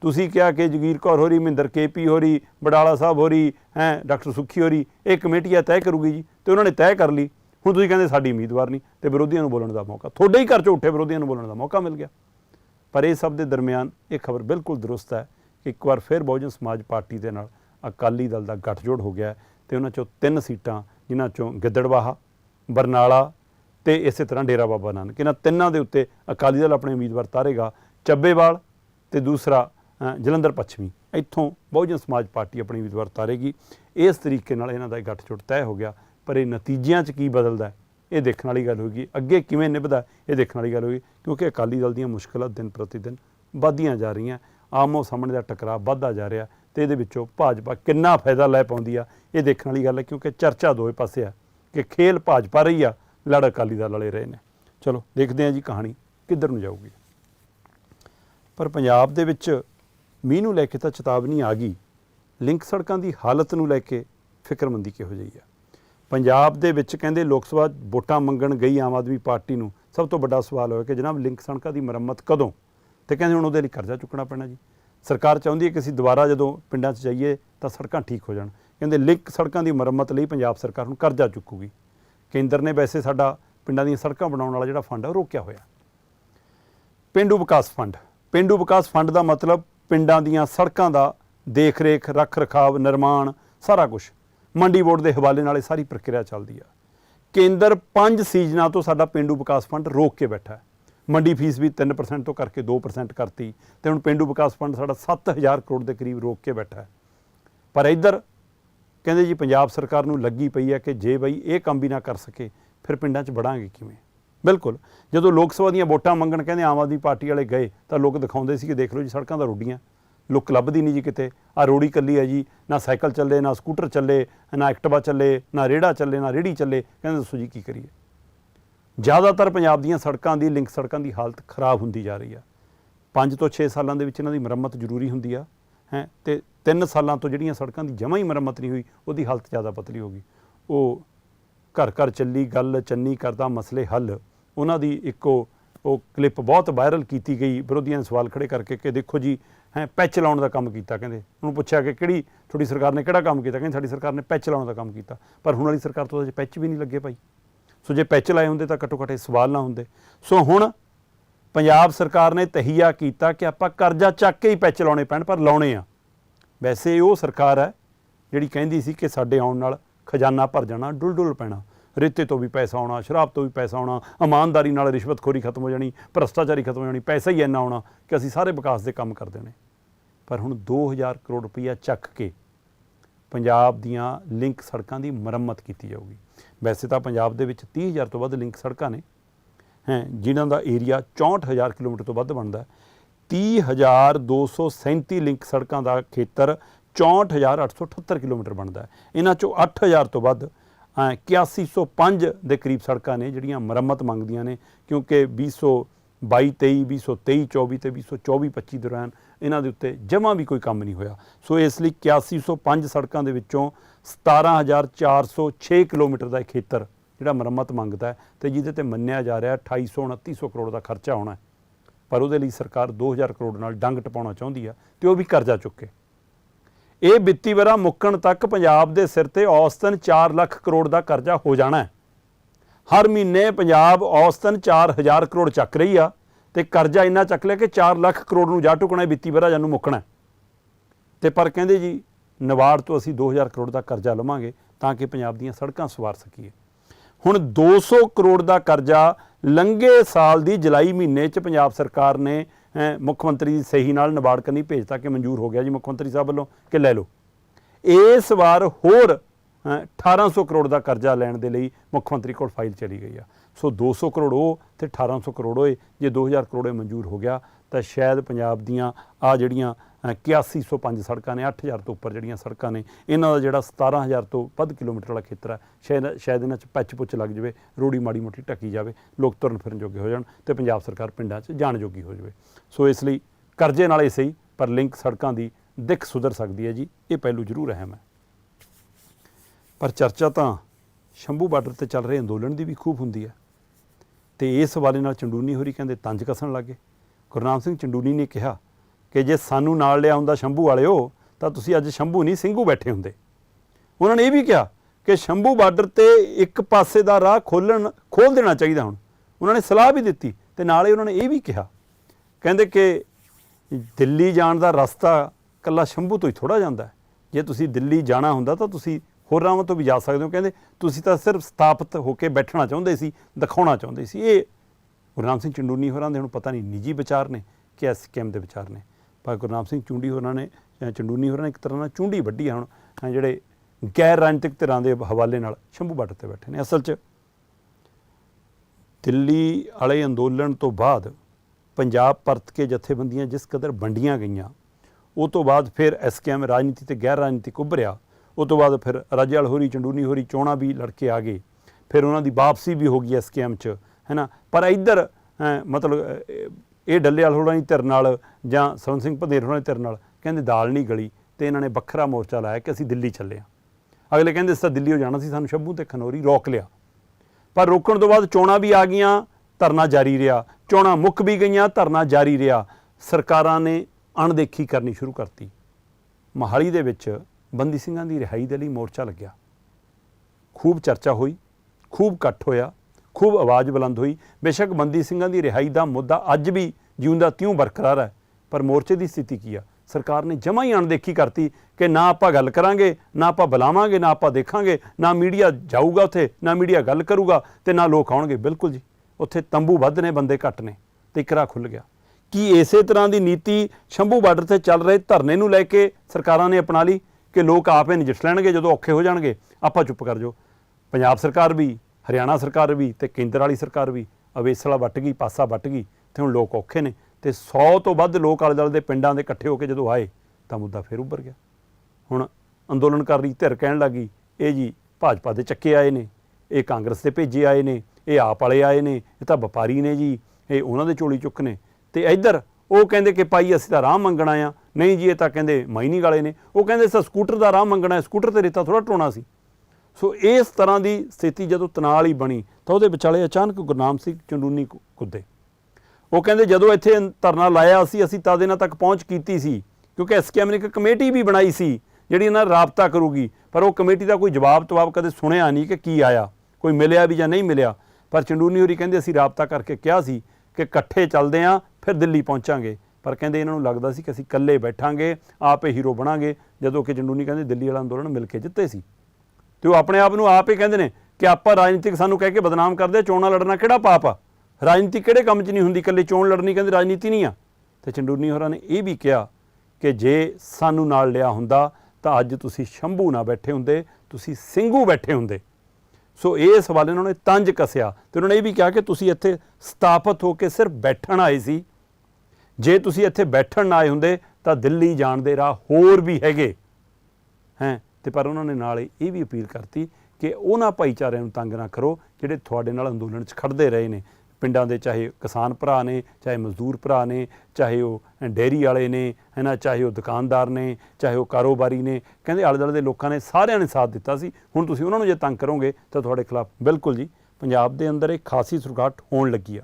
ਤੁਸੀਂ ਕਿਹਾ ਕਿ ਜਗੀਰ ਕੌਰ ਹੋਰੀ, ਮਹਿੰਦਰ ਕੇਪੀ ਹੋਰੀ, ਬਡਾਲਾ ਸਾਹਿਬ ਹੋਰੀ, ਹੈ, ਡਾਕਟਰ ਸੁਖੀ ਹੋਰੀ, ਇਹ ਕਮੇਟੀ ਆ, ਤੈਅ ਕਰੂਗੀ ਜੀ। ਤੇ ਉਹਨਾਂ ਨੇ ਤੈਅ ਕਰ ਲਈ। ਹੁਣ ਤੁਸੀਂ ਕਹਿੰਦੇ ਸਾਡੀ ਉਮੀਦਵਾਰ ਨਹੀਂ, ਤੇ ਵਿਰੋਧੀਆਂ ਨੂੰ ਬੋਲਣ ਦਾ ਮੌਕਾ। ਤੁਹਾਡੇ ਹੀ ਘਰ ਚੋਂ ਉੱਠੇ ਵਿਰੋਧੀਆਂ ਨੂੰ ਬੋਲਣ ਦਾ ਮੌਕਾ ਮਿਲ ਗਿਆ। ਪਰ ਇਹ ਸਭ ਦੇ ਦਰਮਿਆਨ ਇਹ ਖਬਰ ਬਿਲਕੁਲ ਦਰੁਸਤ ਹੈ ਕਿ ਇੱਕ ਵਾਰ ਫਿਰ ਬਹੁਜਨ ਸਮਾਜ ਪਾਰਟੀ ਦੇ ਨਾਲ ਅਕਾਲੀ ਦਲ ਦਾ ਗੱਠਜੋੜ ਹੋ ਗਿਆ ਤੇ ਉਹਨਾਂ ਚੋਂ ਤਿੰਨ ਸੀਟਾਂ, ਜਿਨ੍ਹਾਂ ਚੋਂ ਗਿੱਦੜਵਾਹਾ, ਬਰਨਾਲਾ ਤੇ ਇਸੇ ਤਰ੍ਹਾਂ ਡੇਰਾ ਬਾਬਾ ਨਾਨਕ। ਇਹਨਾਂ ਤਿੰਨਾਂ ਦੇ ਉੱਤੇ ਅਕਾਲੀ ਦਲ ਆਪਣੇ ਉਮੀਦਵਾਰ ਤਾਰੇਗਾ, ਚੱਬੇਵਾਲ ਤੇ ਦੂਸਰਾ ਜਲੰਧਰ ਪੱਛਮੀ। ਇੱਥੋਂ ਬਹੁਜਨ ਸਮਾਜ ਪਾਰਟੀ ਆਪਣੀ ਉਮੀਦਵਾਰ ਤਾਰੇਗੀ। ਇਸ ਤਰੀਕੇ ਨਾਲ ਇਹਨਾਂ ਦਾ ਇਹ ਗੱਠਜੋੜ ਤੈਅ ਹੋ ਗਿਆ, ਪਰ ਇਹ ਨਤੀਜਿਆਂ 'ਚ ਕੀ ਬਦਲਦਾ ਇਹ ਦੇਖਣ ਵਾਲੀ ਗੱਲ ਹੋਗੀ ਅੱਗੇ ਕਿਵੇਂ ਨਿਭਦਾ ਇਹ ਦੇਖਣ ਵਾਲੀ ਗੱਲ ਹੋਗੀ ਕਿਉਂਕਿ ਅਕਾਲੀ ਦਲ ਦੀਆਂ ਮੁਸ਼ਕਲਾਂ ਦਿਨ ਪ੍ਰਤੀ ਦਿਨ ਵੱਧਦੀਆਂ ਜਾ ਰਹੀਆਂ। ਆਮੋ ਸਾਹਮਣੇ ਦਾ ਟਕਰਾਅ ਵੱਧਦਾ ਜਾ ਰਿਹਾ। ਤੇ ਇਹਦੇ ਵਿੱਚੋਂ ਭਾਜਪਾ ਕਿੰਨਾ ਫਾਇਦਾ ਲੈ ਪਾਉਂਦੀ ਆ, ਇਹ ਦੇਖਣ ਵਾਲੀ ਗੱਲ ਹੈ, ਕਿਉਂਕਿ ਚਰਚਾ ਦੋਵੇਂ ਪਾਸੇ ਆ ਕਿ ਖੇਲ ਭਾਜਪਾ ਰਹੀ ਆ, ਲੜ ਅਕਾਲੀ ਦਲ ਵਾਲੇ ਰਹੇ ਨੇ। ਚਲੋ, ਦੇਖਦੇ ਹਾਂ ਜੀ ਕਹਾਣੀ ਕਿੱਧਰ ਨੂੰ ਜਾਊਗੀ। ਪਰ ਪੰਜਾਬ ਦੇ ਵਿੱਚ ਮੀਂਹ ਨੂੰ ਲੈ ਕੇ ਤਾਂ ਚੇਤਾਵਨੀ ਆ ਗਈ। ਲਿੰਕ ਸੜਕਾਂ ਦੀ ਹਾਲਤ ਨੂੰ ਲੈ ਕੇ ਫਿਕਰਮੰਦੀ ਕਿਹੋ ਜਿਹੀ ਆ। ਪੰਜਾਬ ਦੇ ਵਿੱਚ ਕਹਿੰਦੇ ਲੋਕ ਸਭਾ ਵੋਟਾਂ ਮੰਗਣ ਗਈ ਆਮ ਆਦਮੀ ਪਾਰਟੀ ਨੂੰ। ਸਭ ਤੋਂ ਵੱਡਾ ਸਵਾਲ ਹੋਇਆ ਕਿ ਜਨਾਬ ਲਿੰਕ ਸੜਕਾਂ ਦੀ ਮੁਰੰਮਤ ਕਦੋਂ? ਤੇ ਕਹਿੰਦੇ ਹੁਣ ਉਹਦੇ ਲਈ ਕਰਜ਼ਾ ਚੁੱਕਣਾ ਪੈਣਾ ਜੀ। ਸਰਕਾਰ ਚਾਹੁੰਦੀ ਹੈ ਕਿ ਅਸੀਂ ਦੁਬਾਰਾ ਜਦੋਂ ਪਿੰਡਾਂ 'ਚ ਜਾਈਏ ਤਾਂ ਸੜਕਾਂ ਠੀਕ ਹੋ ਜਾਣ। ਕਹਿੰਦੇ ਲਿੰਕ ਸੜਕਾਂ ਦੀ ਮੁਰੰਮਤ ਲਈ ਪੰਜਾਬ ਸਰਕਾਰ ਹੁਣ ਕਰਜ਼ਾ ਚੁੱਕੂਗੀ। ਕੇਂਦਰ ਨੇ ਵੈਸੇ ਸਾਡਾ ਪਿੰਡਾਂ ਦੀਆਂ ਸੜਕਾਂ ਬਣਾਉਣ ਵਾਲਾ ਜਿਹੜਾ ਫੰਡ ਹੈ ਉਹ ਰੋਕਿਆ ਹੋਇਆ। ਪਿੰਡੂ ਵਿਕਾਸ ਫੰਡ। ਪਿੰਡੂ ਵਿਕਾਸ ਫੰਡ ਦਾ ਮਤਲਬ ਪਿੰਡਾਂ ਦੀਆਂ ਸੜਕਾਂ ਦਾ ਦੇਖ ਰੇਖ ਰੱਖ ਰਖਾਵ ਨਿਰਮਾਣ, ਸਾਰਾ ਕੁਝ ਮੰਡੀ ਬੋਰਡ ਦੇ ਹਵਾਲੇ ਨਾਲ ਇਹ ਸਾਰੀ ਪ੍ਰਕਿਰਿਆ ਚੱਲਦੀ ਆ। ਕੇਂਦਰ ਪੰਜ ਸੀਜ਼ਨਾਂ ਤੋਂ ਸਾਡਾ ਪਿੰਡੂ ਵਿਕਾਸ ਫੰਡ ਰੋਕ ਕੇ ਬੈਠਾ ਮੰਡੀ ਫੀਸ ਵੀ 3% ਤੋਂ ਕਰਕੇ 2% ਕਰਤੀ ਤੇ ਹੁਣ ਪਿੰਡੂ ਵਿਕਾਸ ਫੰਡ ਸਾਡਾ 7000 ਕਰੋੜ ਦੇ ਕਰੀਬ ਰੋਕ ਕੇ ਬੈਠਾ ਹੈ। ਪਰ ਇੱਧਰ ਕਹਿੰਦੇ ਜੀ ਪੰਜਾਬ ਸਰਕਾਰ ਨੂੰ ਲੱਗੀ ਪਈ ਹੈ ਕਿ ਜੇ ਬਈ ਇਹ ਕੰਮ ਵੀ ਨਾ ਕਰ ਸਕੇ, ਫਿਰ ਪਿੰਡਾਂ 'ਚ ਵੜਾਂਗੇ ਕਿਵੇਂ? ਬਿਲਕੁਲ। ਜਦੋਂ ਲੋਕ ਸਭਾ ਦੀਆਂ ਵੋਟਾਂ ਮੰਗਣ ਕਹਿੰਦੇ ਆਮ ਆਦਮੀ ਪਾਰਟੀ ਵਾਲੇ ਗਏ ਤਾਂ ਲੋਕ ਦਿਖਾਉਂਦੇ ਸੀ ਕਿ ਦੇਖ ਲਓ ਜੀ ਸੜਕਾਂ ਤਾਂ ਰੋਡੀਆਂ ਲੋਕ ਲੱਭਦੀ ਨਹੀਂ ਜੀ ਕਿਤੇ। ਆ ਰੋੜੀ ਕੱਲੀ ਹੈ ਜੀ, ਨਾ ਸਾਈਕਲ ਚੱਲੇ, ਨਾ ਸਕੂਟਰ ਚੱਲੇ, ਨਾ ਐਕਟਿਵਾ ਚੱਲੇ, ਨਾ ਰੇੜਾ ਚੱਲੇ, ਨਾ ਰੇੜੀ ਚੱਲੇ। ਕਹਿੰਦੇ ਦੱਸੋ ਜੀ ਕੀ ਕਰੀਏ? ਜ਼ਿਆਦਾਤਰ ਪੰਜਾਬ ਦੀਆਂ ਸੜਕਾਂ ਦੀ, ਲਿੰਕ ਸੜਕਾਂ ਦੀ ਹਾਲਤ ਖਰਾਬ ਹੁੰਦੀ ਜਾ ਰਹੀ ਆ। 5 ਤੋਂ 6 ਸਾਲਾਂ ਦੇ ਵਿੱਚ ਇਹਨਾਂ ਦੀ ਮੁਰੰਮਤ ਜ਼ਰੂਰੀ ਹੁੰਦੀ ਆ, ਹੈ, ਤੇ 3 ਸਾਲਾਂ ਤੋਂ ਜਿਹੜੀਆਂ ਸੜਕਾਂ ਦੀ ਜਮਾਂ ਹੀ ਮੁਰੰਮਤ ਨਹੀਂ ਹੋਈ, ਉਹਦੀ ਹਾਲਤ ਜ਼ਿਆਦਾ ਪਤਲੀ ਹੋ ਗਈ। ਉਹ ਘਰ ਘਰ ਚੱਲੀ, ਗੱਲ ਚੰਨੀ ਕਰਦਾ, ਮਸਲੇ ਹੱਲ, ਉਹਨਾਂ ਦੀ ਇੱਕੋ, ਉਹ ਕਲਿੱਪ ਬਹੁਤ ਵਾਇਰਲ ਕੀਤੀ ਗਈ, ਵਿਰੋਧੀਆਂ ਨੇ ਸਵਾਲ ਖੜੇ ਕਰਕੇ ਕਿ ਦੇਖੋ ਜੀ, ਹੈ, ਪੈਚ ਲਾਉਣ ਦਾ ਕੰਮ ਕੀਤਾ ਕਹਿੰਦੇ। ਉਹਨੂੰ ਪੁੱਛਿਆ ਕਿ ਕਿਹੜੀ ਤੁਹਾਡੀ ਸਰਕਾਰ ਨੇ ਕਿਹੜਾ ਕੰਮ ਕੀਤਾ? ਕਹਿੰਦੇ ਸਾਡੀ ਸਰਕਾਰ ਨੇ ਪੈਚ ਲਾਉਣ ਦਾ ਕੰਮ ਕੀਤਾ, ਪਰ ਹੁਣ ਵਾਲੀ ਸਰਕਾਰ ਤੋਂ ਅਜੇ ਪੈਚ ਵੀ ਨਹੀਂ ਲੱਗੇ ਭਾਈ। ਸੋ ਜੇ ਪੈਚ ਲਾਏ ਹੁੰਦੇ ਤਾਂ ਘੱਟੋ ਘੱਟ ਇਹ ਸਵਾਲ ਨਾ ਹੁੰਦੇ। ਸੋ ਹੁਣ ਪੰਜਾਬ ਸਰਕਾਰ ਨੇ ਤਹੀਆ ਕੀਤਾ ਕਿ ਆਪਾਂ ਕਰਜ਼ਾ ਚੱਕ ਕੇ ਹੀ ਪੈਚ ਲਾਉਣੇ ਪੈਣ, ਪਰ ਲਾਉਣੇ ਆ। ਵੈਸੇ ਉਹ ਸਰਕਾਰ ਹੈ ਜਿਹੜੀ ਕਹਿੰਦੀ ਸੀ ਕਿ ਸਾਡੇ ਆਉਣ ਨਾਲ ਖਜ਼ਾਨਾ ਭਰ ਜਾਣਾ ਡੁੱਲ ਡੁੱਲ ਪੈਣਾ। ਰੇਤੇ ਤੋਂ ਵੀ ਪੈਸਾ ਆਉਣਾ, ਸ਼ਰਾਬ ਤੋਂ ਵੀ ਪੈਸਾ ਆਉਣਾ, ਇਮਾਨਦਾਰੀ ਨਾਲ ਰਿਸ਼ਵਤਖੋਰੀ ਖਤਮ ਹੋ ਜਾਣੀ, ਭ੍ਰਸ਼ਟਾਚਾਰੀ ਖਤਮ ਹੋ ਜਾਣੀ, ਪੈਸਾ ਹੀ ਇੰਨਾ ਆਉਣਾ ਕਿ ਅਸੀਂ ਸਾਰੇ ਵਿਕਾਸ ਦੇ ਕੰਮ ਕਰ ਦੇਣੇ ਪਰ ਹੁਣ 2000 ਕਰੋੜ ਰੁਪਈਆ ਚੱਕ ਕੇ ਪੰਜਾਬ ਦੀਆਂ ਲਿੰਕ ਸੜਕਾਂ ਦੀ ਮੁਰੰਮਤ ਕੀਤੀ ਜਾਊਗੀ। ਵੈਸੇ ਤਾਂ ਪੰਜਾਬ ਦੇ ਵਿੱਚ 30000 ਤੋਂ ਵੱਧ ਲਿੰਕ ਸੜਕਾਂ ਨੇ ਹੈ ਜਿਨ੍ਹਾਂ ਦਾ ਏਰੀਆ 64000 ਕਿਲੋਮੀਟਰ ਤੋਂ ਵੱਧ ਬਣਦਾ ਹੈ। 30237 ਲਿੰਕ ਸੜਕਾਂ ਦਾ ਖੇਤਰ 64878 ਕਿਲੋਮੀਟਰ ਬਣਦਾ ਹੈ। ਇਹਨਾਂ ਚੋਂ 8000 ਤੋਂ ਵੱਧ ਅ, 8105 ਦੇ ਕਰੀਬ ਸੜਕਾਂ ਨੇ ਜਿਹੜੀਆਂ ਮੁਰੰਮਤ ਮੰਗਦੀਆਂ ਨੇ ਕਿਉਂਕਿ 2022 23 2023 24 ਤੇ 2024 25 ਦੌਰਾਨ ਇਹਨਾਂ ਦੇ ਉੱਤੇ ਜਮਾ ਵੀ ਕੋਈ ਕੰਮ ਨਹੀਂ ਹੋਇਆ। ਸੋ ਇਸ ਲਈ 8105 ਸੜਕਾਂ ਦੇ ਵਿੱਚੋਂ 17406 ਕਿਲੋਮੀਟਰ ਦਾ ਇਹ ਖੇਤਰ ਜਿਹੜਾ ਮੁਰੰਮਤ ਮੰਗਦਾ ਹੈ ਤੇ ਜਿਹਦੇ ਤੇ ਮੰਨਿਆ ਜਾ ਰਿਹਾ 2800 2900 ਕਰੋੜ ਦਾ ਖਰਚਾ ਆਉਣਾ ਪਰ ਉਹਦੇ ਲਈ ਸਰਕਾਰ 2000 ਕਰੋੜ ਨਾਲ ਡੰਗ ਟਪਾਉਣਾ ਚਾਹੁੰਦੀ ਆ ਤੇ ਉਹ ਵੀ ਕਰਜ਼ਾ ਚੁੱਕੇ। ਇਹ ਵਿੱਤੀ ਵਰਾ ਮੁੱਕਣ ਤੱਕ ਪੰਜਾਬ ਦੇ ਸਿਰ ਤੇ ਔਸਤਨ 4 ਲੱਖ ਕਰੋੜ ਦਾ ਕਰਜ਼ਾ ਹੋ ਜਾਣਾ ਹੈ। ਹਰ ਮਹੀਨੇ ਪੰਜਾਬ ਔਸਤਨ 4000 ਕਰੋੜ ਚੱਕ ਰਹੀ ਆ ਤੇ ਕਰਜ਼ਾ ਇੰਨਾ ਚੱਕ ਲਿਆ ਕਿ 4 ਲੱਖ ਕਰੋੜ ਨੂੰ ਜਾ ਟੁਕਣਾ ਵਿੱਤੀ ਵਰਾ ਜਾਨੂੰ ਮੁੱਕਣਾ ਹੈ। ਤੇ ਪਰ ਕਹਿੰਦੇ ਜੀ, ਨਵਾੜ ਤੋਂ ਅਸੀਂ 2000 ਕਰੋੜ ਦਾ ਕਰਜ਼ਾ ਲਵਾਂਗੇ ਤਾਂ ਕਿ ਪੰਜਾਬ ਦੀਆਂ ਸੜਕਾਂ ਸਵਾਰ ਸਕੀਏ ਹੁਣ 200 ਕਰੋੜ ਦਾ ਕਰਜ਼ਾ ਲੰਘੇ ਸਾਲ ਦੀ ਜੁਲਾਈ ਮਹੀਨੇ 'ਚ ਪੰਜਾਬ ਸਰਕਾਰ ਨੇ ਮੁੱਖ ਮੰਤਰੀ ਦੀ ਸਹੀ ਨਾਲ ਨਬਾਰਡ ਕਰਨੀ ਭੇਜਤਾ ਕਿ ਮਨਜ਼ੂਰ ਹੋ ਗਿਆ ਜੀ ਮੁੱਖ ਮੰਤਰੀ ਸਾਹਿਬ ਵੱਲੋਂ, ਕਿ ਲੈ ਲਓ ਇਸ ਵਾਰ ਹੋਰ 1800 ਕਰੋੜ ਦਾ ਕਰਜ਼ਾ ਲੈਣ ਦੇ ਲਈ ਮੁੱਖ ਮੰਤਰੀ ਕੋਲ ਫਾਈਲ ਚਲੀ ਗਈ ਆ। ਸੋ 200 ਕਰੋੜ ਉਹ ਤੇ 1800 ਕਰੋੜ ਹੋਏ ਜੇ 2000 ਕਰੋੜ ਇਹ ਮਨਜ਼ੂਰ ਹੋ ਗਿਆ ਤਾਂ ਸ਼ਾਇਦ ਪੰਜਾਬ ਦੀਆਂ ਆ ਜਿਹੜੀਆਂ ਅ, 8105 ਸੜਕਾਂ ਨੇ 8000 ਤੋਂ ਉੱਪਰ ਜਿਹੜੀਆਂ ਸੜਕਾਂ ਨੇ ਇਹਨਾਂ ਦਾ ਜਿਹੜਾ 17000 ਤੋਂ ਵੱਧ ਕਿਲੋਮੀਟਰ ਵਾਲਾ ਖੇਤਰ ਹੈ ਸ਼ਾਇਦ ਸ਼ਾਇਦ ਇਹਨਾਂ 'ਚ ਪੈਚ ਪੁੱਚ ਲੱਗ ਜਾਵੇ ਰੋੜੀ ਮਾੜੀ ਮੋਟੀ ਢੱਕੀ ਜਾਵੇ ਲੋਕ ਤੁਰਨ ਫਿਰਨ ਜੋਗੇ ਹੋ ਜਾਣ ਤੇ ਪੰਜਾਬ ਸਰਕਾਰ ਪਿੰਡਾਂ 'ਚ ਜਾਣ ਜੋਗੀ ਹੋ ਜਾਵੇ। ਸੋ ਇਸ ਲਈ ਕਰਜ਼ੇ ਨਾਲ ਹੀ ਸਹੀ ਪਰ ਲਿੰਕ ਸੜਕਾਂ ਦੀ ਦਿੱਖ ਸੁਧਰ ਸਕਦੀ ਹੈ ਜੀ ਇਹ ਪਹਿਲੂ ਜ਼ਰੂਰ ਅਹਿਮ ਹੈ। ਪਰ ਚਰਚਾ ਤਾਂ ਸ਼ੰਭੂ ਬਾਰਡਰ ਤੇ ਚੱਲ ਰਹੇ ਅੰਦੋਲਨ ਦੀ ਵੀ ਖੂਬ ਹੁੰਦੀ ਹੈ। ਤੇ ਇਸ ਹਵਾਲੇ ਨਾਲ ਚੰਡੂਨੀ ਹੋਰੀ ਕਹਿੰਦੇ ਤੰਜ ਕਸਣ ਲੱਗੇ ਗੁਰਨਾਮ ਸਿੰਘ ਚੰਡੂਨੀ ਨੇ ਕਿਹਾ ਕਿ ਜੇ ਸਾਨੂੰ ਨਾਲ ਲਿਆ ਹੁੰਦਾ ਸ਼ੰਭੂ ਵਾਲਿਓ, ਤਾਂ ਤੁਸੀਂ ਅੱਜ ਸ਼ੰਭੂ ਨਹੀਂ, ਸਿੰਘੂ ਬੈਠੇ ਹੁੰਦੇ। ਉਹਨਾਂ ਨੇ ਇਹ ਵੀ ਕਿਹਾ ਕਿ ਸ਼ੰਭੂ ਬਾਰਡਰ ਤੇ ਇੱਕ ਪਾਸੇ ਦਾ ਰਾਹ ਖੋਲਣ ਖੋਲ ਦੇਣਾ ਚਾਹੀਦਾ ਹੁਣ। ਉਹਨਾਂ ਨੇ ਸਲਾਹ ਵੀ ਦਿੱਤੀ ਤੇ ਨਾਲੇ ਉਹਨਾਂ ਨੇ ਇਹ ਵੀ ਕਿਹਾ। ਕਹਿੰਦੇ ਕਿ ਦਿੱਲੀ ਜਾਣ ਦਾ ਰਸਤਾ ਕੱਲਾ ਸ਼ੰਭੂ ਤੋਂ ਹੀ ਥੋੜਾ ਜਾਂਦਾ ਜੇ ਤੁਸੀਂ ਦਿੱਲੀ ਜਾਣਾ ਹੁੰਦਾ ਤਾਂ ਤੁਸੀਂ ਹੋਰ ਰਾਵਾਂ ਤੋਂ ਵੀ ਜਾ ਸਕਦੇ ਹੋ। ਕਹਿੰਦੇ ਤੁਸੀਂ ਤਾਂ ਸਿਰਫ ਸਥਾਪਿਤ ਹੋ ਕੇ ਬੈਠਣਾ ਚਾਹੁੰਦੇ ਸੀ, ਦਿਖਾਉਣਾ ਚਾਹੁੰਦੇ ਸੀ। ਇਹ ਗੁਰਨਾਮ ਸਿੰਘ ਚੰਡੂਨੀ ਹੋਰਾਂ ਦੇ ਹੁਣ ਪਤਾ ਨਹੀਂ ਨਿੱਜੀ ਵਿਚਾਰ ਨੇ ਕਿ ਐਸਕੇਐਮ ਦੇ ਵਿਚਾਰ ਨੇ। ਪਰ ਗੁਰਨਾਮ ਸਿੰਘ ਚੁੰਡੀ ਹੋਰਾਂ ਨੇ ਚੰਡੂਨੀ ਹੋਰਾਂ ਨੇ ਇੱਕ ਤਰ੍ਹਾਂ ਨਾਲ ਚੁੰਡੀ ਵੱਢੀ ਆ ਹੁਣ ਜਿਹੜੇ ਗੈਰ ਰਾਜਨੀਤਿਕ ਧਿਰਾਂ ਦੇ ਹਵਾਲੇ ਨਾਲ ਸ਼ੰਭੂ ਬਾਰਡਰ ਤੇ ਬੈਠੇ ਨੇ। ਅਸਲ 'ਚ ਦਿੱਲੀ ਵਾਲੇ ਅੰਦੋਲਨ ਤੋਂ ਬਾਅਦ ਪੰਜਾਬ ਪਰਤ ਕੇ ਜਥੇਬੰਦੀਆਂ ਜਿਸ ਕਦਰ ਵੰਡੀਆਂ ਗਈਆਂ, ਉਹ ਤੋਂ ਬਾਅਦ ਫਿਰ ਐਸਕੇਐਮ ਰਾਜਨੀਤੀ ਤੇ ਗੈਰ ਰਾਜਨੀਤੀ ਉੱਭਰਿਆ। ਉਹ ਤੋਂ ਬਾਅਦ ਫਿਰ ਰਾਜੇਵਾਲ ਹੋਰੀ ਚੰਡੂਨੀ ਹੋਰੀ ਚੋਣਾਂ ਵੀ ਲੜ ਕੇ ਆ ਗਏ। ਫਿਰ ਉਹਨਾਂ ਦੀ ਵਾਪਸੀ ਵੀ ਹੋ ਗਈ ਐਸਕੇਐਮ 'ਚ ਹੈਨਾ ਪਰ ਇੱਧਰ ਮਤਲਬ ਅ, ਇਹ ਡੱਲੇਵਾਲ ਹੋਰਾਂ ਦੀ ਧਿਰ ਨਾਲ ਜਾਂ ਸਵਰਨ ਸਿੰਘ ਭਦੇਰ ਹੋਰਾਂ ਦੀ ਧਿਰ ਨਾਲ ਕਹਿੰਦੇ ਦਾਲ ਨਹੀਂ ਗਲੀ ਤੇ ਇਹਨਾਂ ਨੇ ਵੱਖਰਾ ਮੋਰਚਾ ਲਾਇਆ ਕਿ ਅਸੀਂ ਦਿੱਲੀ ਚੱਲੇ ਹਾਂ ਅਗਲੇ ਕਹਿੰਦੇ ਅਸੀਂ ਦਿੱਲੀ ਹੋ ਜਾਣਾ ਸੀ ਸਾਨੂੰ ਸ਼ੰਭੂ ਤੇ ਖਨੋਰੀ ਰੋਕ ਲਿਆ। ਪਰ ਰੋਕਣ ਤੋਂ ਬਾਅਦ ਚੋਣਾਂ ਵੀ ਆ ਗਈਆਂ ਧਰਨਾ ਜਾਰੀ ਰਿਹਾ। ਚੋਣਾਂ ਮੁੱਕ ਵੀ ਗਈਆਂ ਧਰਨਾ ਜਾਰੀ ਰਿਹਾ। ਸਰਕਾਰਾਂ ਨੇ ਅਣਦੇਖੀ ਕਰਨੀ ਸ਼ੁਰੂ ਕਰਤੀ। ਮਹਾਲੀ ਦੇ ਵਿੱਚ ਬੰਦੀ ਸਿੰਘਾਂ ਦੀ ਰਿਹਾਈ ਦੇ ਲਈ ਮੋਰਚਾ ਲੱਗਿਆ। ਖੂਬ ਚਰਚਾ ਹੋਈ, ਖੂਬ ਇਕੱਠ ਹੋਇਆ, ਖੂਬ ਆਵਾਜ਼ ਬੁਲੰਦ ਹੋਈ। ਬੇਸ਼ੱਕ ਬੰਦੀ ਸਿੰਘਾਂ ਦੀ ਰਿਹਾਈ ਦਾ ਮੁੱਦਾ ਅੱਜ ਵੀ ਜਿਉਂਦਾ ਤਿਉਂ ਬਰਕਰਾਰ ਹੈ, ਪਰ ਮੋਰਚੇ ਦੀ ਸਥਿਤੀ ਕੀ ਆ? ਸਰਕਾਰ ਨੇ ਜਮਾਂ ਹੀ ਅਣਦੇਖੀ ਕਰਤੀ ਕਿ ਨਾ ਆਪਾਂ ਗੱਲ ਕਰਾਂਗੇ, ਨਾ ਆਪਾਂ ਬੁਲਾਵਾਂਗੇ, ਨਾ ਆਪਾਂ ਦੇਖਾਂਗੇ, ਨਾ ਮੀਡੀਆ ਜਾਊਗਾ ਉੱਥੇ, ਨਾ ਮੀਡੀਆ ਗੱਲ ਕਰੂਗਾ ਤੇ ਨਾ ਲੋਕ ਆਉਣਗੇ। ਬਿਲਕੁਲ ਜੀ, ਉੱਥੇ ਤੰਬੂ ਵੱਧ ਨੇ, ਬੰਦੇ ਘੱਟ ਨੇ ਤੇ ਇਕਰਾ ਖੁੱਲ ਗਿਆ। ਕੀ ਇਸੇ ਤਰ੍ਹਾਂ ਦੀ ਨੀਤੀ ਸ਼ੰਭੂ ਬਾਰਡਰ ਤੇ ਚੱਲ ਰਹੇ ਧਰਨੇ ਨੂੰ ਲੈ ਕੇ ਸਰਕਾਰਾਂ ਨੇ ਅਪਣਾ ਲਈ? ਕਿ ਲੋਕ ਆਪੇ ਨਜਿੱਠ ਲੈਣਗੇ ਜਦੋਂ ਔਖੇ ਹੋ ਜਾਣਗੇ, ਆਪਾਂ ਚੁੱਪ ਕਰ ਜਾਓ। ਪੰਜਾਬ ਸਰਕਾਰ ਵੀ, ਹਰਿਆਣਾ ਸਰਕਾਰ ਵੀ ਤੇ ਕੇਂਦਰ ਵਾਲੀ ਸਰਕਾਰ ਵੀ ਅਵੇਸਲਾ ਵੱਟ ਗਈ, ਪਾਸਾ ਵੱਟ ਗਈ ਤੇ ਹੁਣ ਲੋਕ ਔਖੇ ਨੇ ਤੇ 100 ਤੋਂ ਵੱਧ ਲੋਕ ਆਲੇ ਦੁਆਲੇ ਦੇ ਪਿੰਡਾਂ ਦੇ ਇਕੱਠੇ ਹੋ ਕੇ ਜਦੋਂ ਆਏ ਤਾਂ ਮੁੱਦਾ ਫਿਰ ਉੱਭਰ ਗਿਆ। ਹੁਣ ਅੰਦੋਲਨ ਕਰ ਰਹੀ ਧਿਰ ਕਹਿਣ ਲੱਗੀ ਇਹ ਜੀ ਭਾਜਪਾ ਦੇ ਚੱਕੇ ਆਏ ਨੇ, ਇਹ ਕਾਂਗਰਸ ਦੇ ਭੇਜੇ ਆਏ ਨੇ, ਇਹ ਆਪ ਵਾਲੇ ਆਏ ਨੇ, ਇਹ ਤਾਂ ਵਪਾਰੀ ਨੇ ਜੀ, ਇਹ ਉਹਨਾਂ ਦੇ ਚੋਲੀ ਚੁੱਕ ਨੇ ਤੇ ਇੱਧਰ ਉਹ ਕਹਿੰਦੇ ਕਿ ਭਾਈ ਅਸੀਂ ਤਾਂ ਰਾਹ ਮੰਗਣਾ ਆ ਨਹੀਂ ਜੀ, ਇਹ ਤਾਂ ਕਹਿੰਦੇ ਮਾਈਨਿੰਗ ਵਾਲੇ ਨੇ। ਉਹ ਕਹਿੰਦੇ ਸਾ ਸਕੂਟਰ ਦਾ ਰਾਹ ਮੰਗਣਾ ਸਕੂਟਰ ਤੇ ਰੇਤਾ ਥੋੜਾ ਟੋਣਾ ਸੀ। ਸੋ ਇਸ ਤਰ੍ਹਾਂ ਦੀ ਸਥਿਤੀ ਜਦੋਂ ਤਨਾਲ ਹੀ ਬਣੀ, ਤਾਂ ਉਹਦੇ ਵਿਚਾਲੇ ਅਚਾਨਕ ਗੁਰਨਾਮ ਸਿੰਘ ਚੰਡੂਨੀ ਕੁੱਦੇ। ਉਹ ਕਹਿੰਦੇ, ਜਦੋਂ ਇੱਥੇ ਧਰਨਾ ਲਾਇਆ ਸੀ, ਅਸੀਂ ਤਾਂ ਦਿਨਾਂ ਤੱਕ ਪਹੁੰਚ ਕੀਤੀ ਸੀ, ਕਿਉਂਕਿ ਐਸਕੇਐਮ ਨੇ ਇੱਕ ਕਮੇਟੀ ਵੀ ਬਣਾਈ ਸੀ, ਜਿਹੜੀ ਇਹਨਾਂ ਨਾਲ ਰਾਬਤਾ ਕਰੂਗੀ। ਪਰ ਉਹ ਕਮੇਟੀ ਦਾ ਕੋਈ ਜਵਾਬ ਤਵਾਬ ਕਦੇ ਸੁਣਿਆ ਨਹੀਂ ਕਿ ਕੀ ਆਇਆ। ਕੋਈ ਮਿਲਿਆ ਵੀ ਜਾਂ ਨਹੀਂ ਮਿਲਿਆ। ਪਰ ਚੰਡੂਨੀ ਹੋਰੀ ਕਹਿੰਦੇ, ਅਸੀਂ ਰਾਬਤਾ ਕਰਕੇ ਕਿਹਾ ਸੀ ਕਿ ਇਕੱਠੇ ਚੱਲਦੇ ਆਂ ਫਿਰ ਦਿੱਲੀ ਪਹੁੰਚਾਂਗੇ। ਪਰ ਕਹਿੰਦੇ ਇਹਨਾਂ ਨੂੰ ਲੱਗਦਾ ਸੀ ਕਿ ਅਸੀਂ ਇਕੱਲੇ ਬੈਠਾਂਗੇ ਆਪੇ ਹੀਰੋ ਬਣਾਂਗੇ ਜਦੋਂ ਕਿ ਚੰਡੂਨੀ ਕਹਿੰਦੇ ਦਿੱਲੀ ਵਾਲਾ ਅੰਦੋਲਨ ਮਿਲ ਕੇ ਜਿੱਤੇ ਸੀ। ਤੇ ਉਹ ਆਪਣੇ ਆਪ ਨੂੰ ਆਪ ਹੀ ਕਹਿੰਦੇ ਨੇ ਕਿ ਆਪਾਂ ਰਾਜਨੀਤਿਕ ਸਾਨੂੰ ਕਹਿ ਕੇ ਬਦਨਾਮ ਕਰਦੇ ਆ, ਚੋਣਾਂ ਲੜਨਾ ਕਿਹੜਾ ਪਾਪ ਆ? ਰਾਜਨੀਤੀ ਕਿਹੜੇ ਕੰਮ 'ਚ ਨਹੀਂ ਹੁੰਦੀ ਇਕੱਲੇ ਚੋਣ ਲੜਨੀ ਕਹਿੰਦੇ ਰਾਜਨੀਤੀ ਨਹੀਂ ਆ। ਤੇ ਚੰਡੂਨੀ ਹੋਰਾਂ ਨੇ ਇਹ ਵੀ ਕਿਹਾ ਕਿ ਜੇ ਸਾਨੂੰ ਨਾਲ ਲਿਆ ਹੁੰਦਾ ਤਾਂ ਅੱਜ ਤੁਸੀਂ ਸ਼ੰਭੂ ਨਾ ਬੈਠੇ ਹੁੰਦੇ ਤੁਸੀਂ ਸਿੰਘੂ ਬੈਠੇ ਹੁੰਦੇ। ਸੋ ਇਹ ਸਵਾਲ ਨਾਲ ਉਹਨਾਂ ਨੇ ਤੰਜ ਕਸਿਆ ਤੇ ਉਹਨਾਂ ਨੇ ਇਹ ਵੀ ਕਿਹਾ ਕਿ ਤੁਸੀਂ ਇੱਥੇ ਸਥਾਪਿਤ ਹੋ ਕੇ ਸਿਰਫ ਬੈਠਣ ਆਏ ਸੀ। ਜੇ ਤੁਸੀਂ ਇੱਥੇ ਬੈਠਣ ਨਾ ਆਏ ਹੁੰਦੇ ਤਾਂ ਦਿੱਲੀ ਜਾਣ ਦੇ ਰਾਹ ਹੋਰ ਵੀ ਹੈਗੇ। ਹੈ, ਤੇ ਪਰ ਉਹਨਾਂ ਨੇ ਨਾਲ ਇਹ ਵੀ ਅਪੀਲ ਕਰਤੀ ਕਿ ਉਹਨਾਂ ਭਾਈਚਾਰਿਆਂ ਨੂੰ ਤੰਗ ਨਾ ਕਰੋ ਜਿਹੜੇ ਤੁਹਾਡੇ ਨਾਲ ਅੰਦੋਲਨ 'ਚ ਖੜਦੇ ਰਹੇ ਨੇ। ਪਿੰਡਾਂ ਦੇ ਚਾਹੇ ਕਿਸਾਨ ਭਰਾ ਨੇ ਚਾਹੇ ਮਜ਼ਦੂਰ ਭਰਾ ਨੇ ਚਾਹੇ ਉਹ ਡੇਅਰੀ ਵਾਲੇ ਨੇ ਹੈ ਨਾ ਚਾਹੇ ਉਹ ਦੁਕਾਨਦਾਰ ਨੇ ਚਾਹੇ ਉਹ ਕਾਰੋਬਾਰੀ ਨੇ ਕਹਿੰਦੇ ਆਲੇ ਦੁਆਲੇ ਦੇ ਲੋਕਾਂ ਨੇ ਸਾਰਿਆਂ ਨੇ ਸਾਥ ਦਿੱਤਾ ਸੀ। ਹੁਣ ਤੁਸੀਂ ਉਹਨਾਂ ਨੂੰ ਜੇ ਤੰਗ ਕਰੋਗੇ ਤਾਂ ਤੁਹਾਡੇ ਖਿਲਾਫ ਬਿਲਕੁਲ ਜੀ ਪੰਜਾਬ ਦੇ ਅੰਦਰ ਇੱਕ ਖਾਸੀ ਸੁਰਗਾਟ ਹੋਣ ਲੱਗੀ ਆ।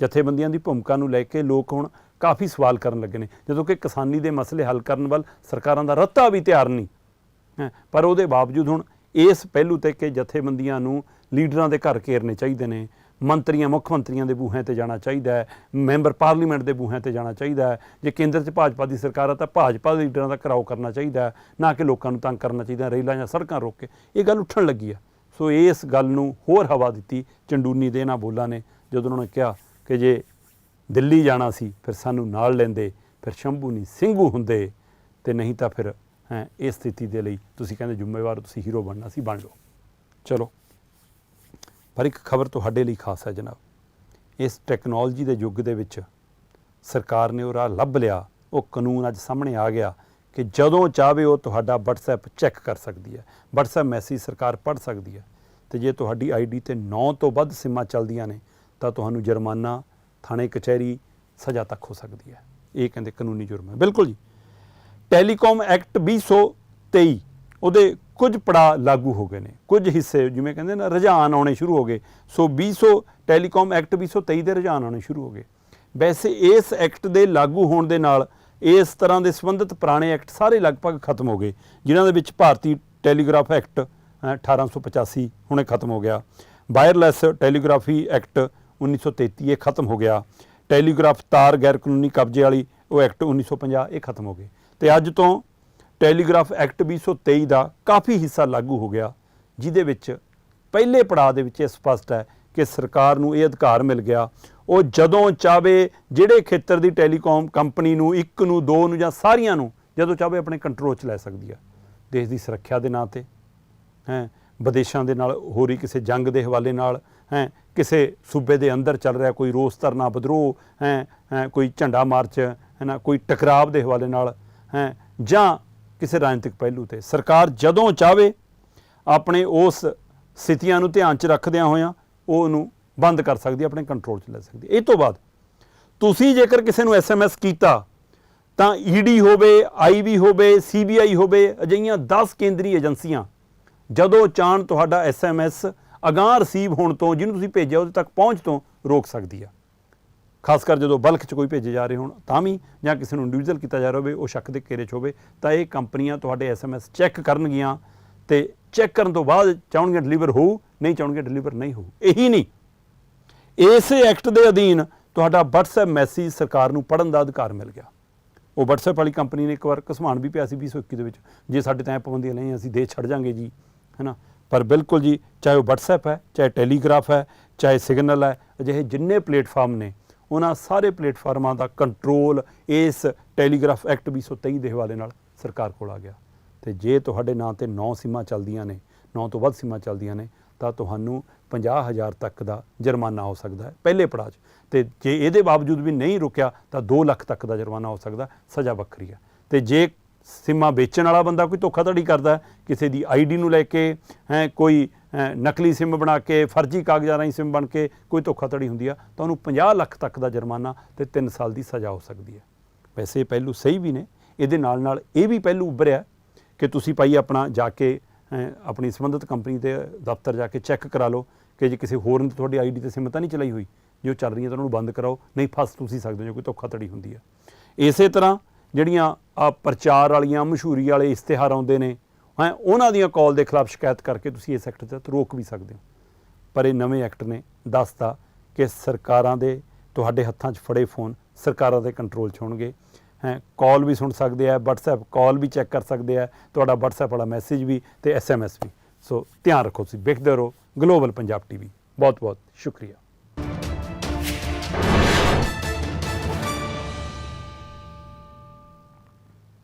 ਜਥੇਬੰਦੀਆਂ ਦੀ ਭੂਮਿਕਾ ਨੂੰ ਲੈ ਕੇ ਲੋਕ ਹੁਣ ਕਾਫੀ ਸਵਾਲ ਕਰਨ ਲੱਗੇ ਨੇ। ਜਦੋਂ ਕਿ ਕਿਸਾਨੀ ਦੇ ਮਸਲੇ ਹੱਲ ਕਰਨ ਵੱਲ ਸਰਕਾਰਾਂ ਦਾ ਰੱਤਾ ਵੀ ਤਿਆਰ ਨਹੀਂ ਹੈਂ, ਪਰ ਉਹਦੇ ਬਾਵਜੂਦ ਹੁਣ ਇਸ ਪਹਿਲੂ ਤੇ ਕਿ ਜਥੇਬੰਦੀਆਂ ਨੂੰ ਲੀਡਰਾਂ ਦੇ ਘਰ ਘੇਰਨੇ ਚਾਹੀਦੇ ਨੇ ਮੰਤਰੀਆਂ, ਮੁੱਖ ਮੰਤਰੀਆਂ ਦੇ ਬੂਹਿਆਂ ਤੇ ਜਾਣਾ ਚਾਹੀਦਾ ਹੈ, ਮੈਂਬਰ ਪਾਰਲੀਮੈਂਟ ਦੇ ਬੂਹਿਆਂ ਤੇ ਜਾਣਾ ਚਾਹੀਦਾ ਹੈ। ਜੇ ਕੇਂਦਰ 'ਚ ਭਾਜਪਾ ਦੀ ਸਰਕਾਰ ਆ ਤਾਂ ਭਾਜਪਾ ਦੇ ਲੀਡਰਾਂ ਦਾ ਘਰਾਓ ਕਰਨਾ ਚਾਹੀਦਾ ਹੈ, ਨਾ ਕਿ ਲੋਕਾਂ ਨੂੰ ਤੰਗ ਕਰਨਾ ਚਾਹੀਦਾ ਰੇਲਾਂ ਜਾਂ ਸੜਕਾਂ ਰੋਕ ਕੇ। ਇਹ ਗੱਲ ਉੱਠਣ ਲੱਗੀ ਆ। ਸੋ ਇਸ ਗੱਲ ਨੂੰ ਹੋਰ ਹਵਾ ਦਿੱਤੀ, ਚੰਡੂਨੀ ਦੇ ਇਹਨਾਂ ਬੋਲਾਂ ਨੇ, ਜਦੋਂ ਉਹਨਾਂ ਨੇ ਕਿਹਾ ਕਿ ਜੇ ਦਿੱਲੀ ਜਾਣਾ ਸੀ, ਫਿਰ ਸਾਨੂੰ ਨਾਲ ਲੈਂਦੇ, ਫਿਰ ਸ਼ੰਭੂ ਨਹੀਂ ਸਿੰਘੂ ਹੁੰਦੇ, ਤੇ ਨਹੀਂ ਤਾਂ ਫਿਰ, ਹੈ ਇਹ ਸਥਿਤੀ ਦੇ ਲਈ ਤੁਸੀਂ ਕਹਿੰਦੇ ਜ਼ਿੰਮੇਵਾਰ, ਤੁਸੀਂ ਹੀਰੋ ਬਣਨਾ ਸੀ, ਬਣ ਜਾਓ। ਚਲੋ। ਪਰ ਇੱਕ ਖਬਰ ਤੁਹਾਡੇ ਲਈ ਖਾਸ ਹੈ ਜਨਾਬ। ਇਸ ਟੈਕਨੋਲੋਜੀ ਦੇ ਯੁੱਗ ਦੇ ਵਿੱਚ ਸਰਕਾਰ ਨੇ ਉਹ ਰਾਹ ਲੱਭ ਲਿਆ। ਉਹ ਕਾਨੂੰਨ ਅੱਜ ਸਾਹਮਣੇ ਆ ਗਿਆ ਕਿ ਜਦੋਂ ਚਾਹਵੇ ਉਹ ਤੁਹਾਡਾ WhatsApp ਚੈੱਕ ਕਰ ਸਕਦੀ ਹੈ। WhatsApp ਮੈਸੇਜ ਸਰਕਾਰ ਪੜ੍ਹ ਸਕਦੀ ਹੈ। ਤੇ ਜੇ ਤੁਹਾਡੀ ਆਈਡੀ ਤੇ 9 ਤੋਂ ਵੱਧ ਸਿਮਾਂ ਚੱਲਦੀਆਂ ਨੇ, ਤਾਂ ਤੁਹਾਨੂੰ ਜੁਰਮਾਨਾ, ਥਾਣੇ ਕਚਹਿਰੀ ਸਜ਼ਾ ਤੱਕ ਹੋ ਸਕਦੀ ਹੈ। ਇਹ ਕਹਿੰਦੇ ਕਾਨੂੰਨੀ ਜੁਰਮ ਹੈ। ਬਿਲਕੁਲ ਜੀ। ਟੈਲੀਕਾਮ ਐਕਟ 2023 ਉਹਦੇ ਕੁਝ ਪੜਾ ਲਾਗੂ ਹੋ ਗਏ ਨੇ। ਕੁਝ ਹਿੱਸੇ ਜਿਵੇਂ ਕਹਿੰਦੇ ਨਾ ਰੁਝਾਨ ਆਉਣੇ ਸ਼ੁਰੂ ਹੋ ਗਏ। ਸੋ 200 ਟੈਲੀਕਾਮ ਐਕਟ 2023 ਦੇ ਰੁਝਾਨ ਆਉਣੇ ਸ਼ੁਰੂ ਹੋ ਗਏ। ਵੈਸੇ ਇਸ ਐਕਟ ਦੇ ਲਾਗੂ ਹੋਣ ਦੇ ਨਾਲ ਇਸ ਤਰ੍ਹਾਂ ਦੇ ਸੰਬੰਧਿਤ ਪੁਰਾਣੇ ਐਕਟ ਸਾਰੇ ਲਗਭਗ ਖਤਮ ਹੋ ਗਏ ਜਿਨ੍ਹਾਂ ਦੇ ਵਿੱਚ ਭਾਰਤੀ ਟੈਲੀਗ੍ਰਾਫ ਐਕਟ ਅ, 1885 ਹੁਣੇ ਖਤਮ ਹੋ ਗਿਆ। ਵਾਇਰਲੈਸ ਟੈਲੀਗ੍ਰਾਫੀ ਐਕਟ 1933 ਇਹ ਖਤਮ ਹੋ ਗਿਆ। ਟੈਲੀਗ੍ਰਾਫ ਤਾਰ ਗੈਰ ਕਾਨੂੰਨੀ ਕਬਜ਼ੇ ਵਾਲੀ ਉਹ ਐਕਟ 1950 ਇਹ ਖਤਮ ਹੋ ਗਏ। ਤੇ ਅੱਜ ਤੋਂ ਟੈਲੀਗ੍ਰਾਫ ਐਕਟ 2023 ਦਾ ਕਾਫੀ ਹਿੱਸਾ ਲਾਗੂ ਹੋ ਗਿਆ, ਜਿਹਦੇ ਵਿੱਚ ਪਹਿਲੇ ਪੜਾਅ ਦੇ ਵਿੱਚ ਇਹ ਸਪਸ਼ਟ ਹੈ ਕਿ ਸਰਕਾਰ ਨੂੰ ਇਹ ਅਧਿਕਾਰ ਮਿਲ ਗਿਆ। ਉਹ ਜਦੋਂ ਚਾਵੇ ਜਿਹੜੇ ਖੇਤਰ ਦੀ ਟੈਲੀਕਾਮ ਕੰਪਨੀ ਨੂੰ, ਇੱਕ ਨੂੰ, ਦੋ ਨੂੰ ਜਾਂ ਸਾਰੀਆਂ ਨੂੰ, ਜਦੋਂ ਚਾਵੇ ਆਪਣੇ ਕੰਟਰੋਲ 'ਚ ਲੈ ਸਕਦੀ ਹੈ ਦੇਸ਼ ਦੀ ਸੁਰੱਖਿਆ ਦੇ ਨਾਂ ਤੇ, ਹੈ, ਵਿਦੇਸ਼ਾਂ ਦੇ ਨਾਲ ਹੋ ਰਹੀ ਕਿਸੇ ਜੰਗ ਦੇ ਹਵਾਲੇ ਨਾਲ, ਹੈ, ਕਿਸੇ ਸੂਬੇ ਦੇ ਅੰਦਰ ਚੱਲ ਰਿਹਾ ਕੋਈ ਰੋਸ ਧਰਨਾ ਵਿਦਰੋਹ ਹੈ ਹੈ, ਕੋਈ ਝੰਡਾ ਮਾਰਚ, ਹੈ ਨਾ, ਕੋਈ ਟਕਰਾਵ ਦੇ ਹਵਾਲੇ ਨਾਲ, ਹੈ, ਜਾਂ ਕਿਸੇ ਰਾਜਨੀਤਿਕ ਪਹਿਲੂ ਤੇ। ਸਰਕਾਰ ਜਦੋਂ ਚਾਵੇ ਆਪਣੇ ਉਸ ਸਥਿਤੀਆਂ ਨੂੰ ਧਿਆਨ 'ਚ ਰੱਖਦਿਆਂ ਹੋਇਆਂ ਉਹ ਉਹਨੂੰ ਬੰਦ ਕਰ ਸਕਦੀ ਆਪਣੇ ਕੰਟਰੋਲ 'ਚ ਲੈ ਸਕਦੀ ਇਹ ਤੋਂ ਬਾਅਦ ਤੁਸੀਂ ਜੇਕਰ ਕਿਸੇ ਨੂੰ ਐਸਐਮਐਸ ਕੀਤਾ, ਤਾਂ ਈਡੀ ਹੋਵੇ ਆਈਬੀ ਹੋਵੇ ਸੀਬੀਆਈ ਹੋਵੇ, ਅਜਿਹੀਆਂ 10 ਕੇਂਦਰੀ ਏਜੰਸੀਆਂ, ਜਦੋਂ ਚਾਹਣ ਤੁਹਾਡਾ ਐਸਐਮਐਸ ਅਗਾਂਹ ਰਿਸੀਵ ਹੋਣ ਤੋਂ, ਜਿਹਨੂੰ ਤੁਸੀਂ ਭੇਜਿਆ, ਉਹਦੇ ਤੱਕ ਪਹੁੰਚ ਤੋਂ ਰੋਕ ਸਕਦੀ ਆ। ਖਾਸ ਕਰ ਜਦੋਂ ਬਲਕ 'ਚ ਕੋਈ ਭੇਜੇ ਜਾ ਰਹੇ ਹੋਣ, ਤਾਂ ਵੀ ਜਾਂ ਕਿਸੇ ਨੂੰ ਇੰਡੀਵਿਜੂਅਲ ਕੀਤਾ ਜਾ ਰਿਹਾ ਹੋਵੇ, ਉਹ ਸ਼ੱਕ ਦੇ ਘੇਰੇ 'ਚ ਹੋਵੇ, ਤਾਂ ਇਹ ਕੰਪਨੀਆਂ ਤੁਹਾਡੇ ਐਸਐਮਐਸ ਚੈੱਕ ਕਰਨਗੀਆਂ ਤੇ ਚੈੱਕ ਕਰਨ ਤੋਂ ਬਾਅਦ ਚਾਹਣਗੇ ਡਿਲੀਵਰ ਹੋਊ, ਨਹੀਂ ਚਾਹਣਗੇ ਡਿਲੀਵਰ ਨਹੀਂ ਹੋਊ। ਇਹੀ ਨਹੀਂ। ਇਸੇ ਐਕਟ ਦੇ ਅਧੀਨ ਤੁਹਾਡਾ WhatsApp ਮੈਸੇਜ ਸਰਕਾਰ ਨੂੰ ਪੜਨ ਦਾ ਅਧਿਕਾਰ ਮਿਲ ਗਿਆ। ਉਹ WhatsApp ਵਾਲੀ ਕੰਪਨੀ ਨੇ ਇੱਕ ਵਾਰ ਘਸਮਾਨ ਵੀ ਪਿਆ ਸੀ 2021 ਦੇ ਵਿੱਚ, ਜੇ ਸਾਡੇ ਤਾਂ ਇਹ ਪਾਬੰਦੀਆਂ ਨਹੀਂ, ਅਸੀਂ ਦੇਸ਼ ਛੱਡ ਜਾਾਂਗੇ ਜੀ, ਹੈਨਾ? ਪਰ ਬਿਲਕੁਲ ਜੀ, ਚਾਹੇ ਉਹ WhatsApp ਹੈ, ਚਾਹੇ ਟੈਲੀਗ੍ਰਾਫ ਹੈ, ਚਾਹੇ ਸਿਗਨਲ ਹੈ, ਅਜਿਹੇ ਜਿੰਨੇ ਪਲੇਟਫਾਰਮ ਨੇ ਉਹਨਾਂ ਸਾਰੇ ਪਲੇਟਫਾਰਮਾਂ ਦਾ ਕੰਟਰੋਲ ਇਸ ਟੈਲੀਗ੍ਰਾਫ ਐਕਟ 2023 ਦੇ ਹਵਾਲੇ ਨਾਲ ਸਰਕਾਰ ਕੋਲ ਆ ਗਿਆ। ਤੇ ਜੇ ਤੁਹਾਡੇ ਨਾਂ ਤੇ 9 ਸੀਮਾਂ ਚੱਲਦੀਆਂ ਨੇ 9 ਤੋਂ ਵੱਧ ਸੀਮਾਂ ਚੱਲਦੀਆਂ ਨੇ, ਤਾਂ ਤੁਹਾਨੂੰ 50000 ਤੱਕ ਦਾ ਜੁਰਮਾਨਾ ਹੋ ਸਕਦਾ ਹੈ ਪਹਿਲੇ ਪੜਾਅ 'ਚ। ਤੇ ਜੇ ਇਹਦੇ ਬਾਵਜੂਦ ਵੀ ਨਹੀਂ ਰੁਕਿਆ, ਤਾਂ 2 ਲੱਖ ਤੱਕ ਦਾ ਜੁਰਮਾਨਾ ਹੋ ਸਕਦਾ, ਸਜ਼ਾ ਵੱਖਰੀ ਹੈ। ਤੇ ਜੇ ਸਿਮਾਂ ਵੇਚਣ ਵਾਲਾ ਬੰਦਾ ਕੋਈ ਧੋਖਾਧੜੀ ਕਰਦਾ ਕਿਸੇ ਦੀ ਆਈਡੀ ਨੂੰ ਲੈ ਕੇ, ਹੈ, ਕੋਈ ਨਕਲੀ ਸਿਮ ਬਣਾ ਕੇ, ਫਰਜ਼ੀ ਕਾਗਜ਼ਾਂ ਰਾਹੀਂ ਸਿਮ ਬਣ ਕੇ ਕੋਈ ਧੋਖਾਧੜੀ ਹੁੰਦੀ ਆ, ਤਾਂ ਉਹਨੂੰ 50 ਲੱਖ ਤੱਕ ਦਾ ਜੁਰਮਾਨਾ ਤੇ 3 ਸਾਲ ਦੀ ਸਜ਼ਾ ਹੋ ਸਕਦੀ ਹੈ। ਵੈਸੇ ਪਹਿਲੂ ਸਹੀ ਵੀ ਨੇ। ਇਹਦੇ ਨਾਲ ਨਾਲ ਇਹ ਵੀ ਪਹਿਲੂ ਉੱਭਰਿਆ ਕਿ ਤੁਸੀਂ ਭਾਈ ਆਪਣਾ ਜਾ ਕੇ ਆਪਣੀ ਸੰਬੰਧਿਤ ਕੰਪਨੀ ਦੇ ਦਫ਼ਤਰ ਜਾ ਕੇ ਚੈੱਕ ਕਰਾ ਲਓ ਕਿ ਜੇ ਕਿਸੇ ਹੋਰ ਨੇ ਤੁਹਾਡੀ ਆਈਡੀ ਤੇ ਸਿਮ ਤਾਂ ਨਹੀਂ ਚਲਾਈ ਹੋਈ, ਜੋ ਚੱਲ ਰਹੀ ਹੈ ਤਾਂ ਉਹਨੂੰ ਬੰਦ ਕਰਾਓ, ਨਹੀਂ ਫਸ ਤੁਸੀਂ ਸਕਦੇ ਹੋ ਕੋਈ ਧੋਖਾਧੜੀ ਹੁੰਦੀ ਹੈ ਇਸੇ ਤਰ੍ਹਾਂ ਜਿਹੜੀਆਂ ਆ ਪ੍ਰਚਾਰ ਵਾਲੀਆਂ, ਮਸ਼ਹੂਰੀ ਵਾਲੇ ਇਸ਼ਤਿਹਾਰ ਆਉਂਦੇ ਨੇ ਹੈ, ਉਹਨਾਂ ਦੀਆਂ ਕਾਲ ਦੇ ਖਿਲਾਫ ਸ਼ਿਕਾਇਤ ਕਰਕੇ ਤੁਸੀਂ ਇਸ ਐਕਟ ਤਹਿਤ ਰੋਕ ਵੀ ਸਕਦੇ ਹੋ। ਪਰ ਇਹ ਨਵੇਂ ਐਕਟ ਨੇ ਦੱਸਤਾ ਕਿ ਸਰਕਾਰਾਂ ਦੇ ਤੁਹਾਡੇ ਹੱਥਾਂ 'ਚ ਫੜੇ ਫੋਨ, ਸਰਕਾਰਾਂ ਦੇ ਕੰਟਰੋਲ 'ਚ ਹੋਣਗੇ। ਹੈ, ਕਾਲ ਵੀ ਸੁਣ ਸਕਦੇ ਆ, WhatsApp ਕਾਲ ਵੀ ਚੈੱਕ ਕਰ ਸਕਦੇ ਆ, ਤੁਹਾਡਾ WhatsApp ਵਾਲਾ ਮੈਸੇਜ ਵੀ ਤੇ SMS ਵੀ। ਸੋ ਧਿਆਨ ਰੱਖੋ ਤੁਸੀਂ, ਵੇਖਦੇ ਰਹੋ ਗਲੋਬਲ ਪੰਜਾਬ ਟੀਵੀ ਬਹੁਤ ਬਹੁਤ ਸ਼ੁਕਰੀਆ।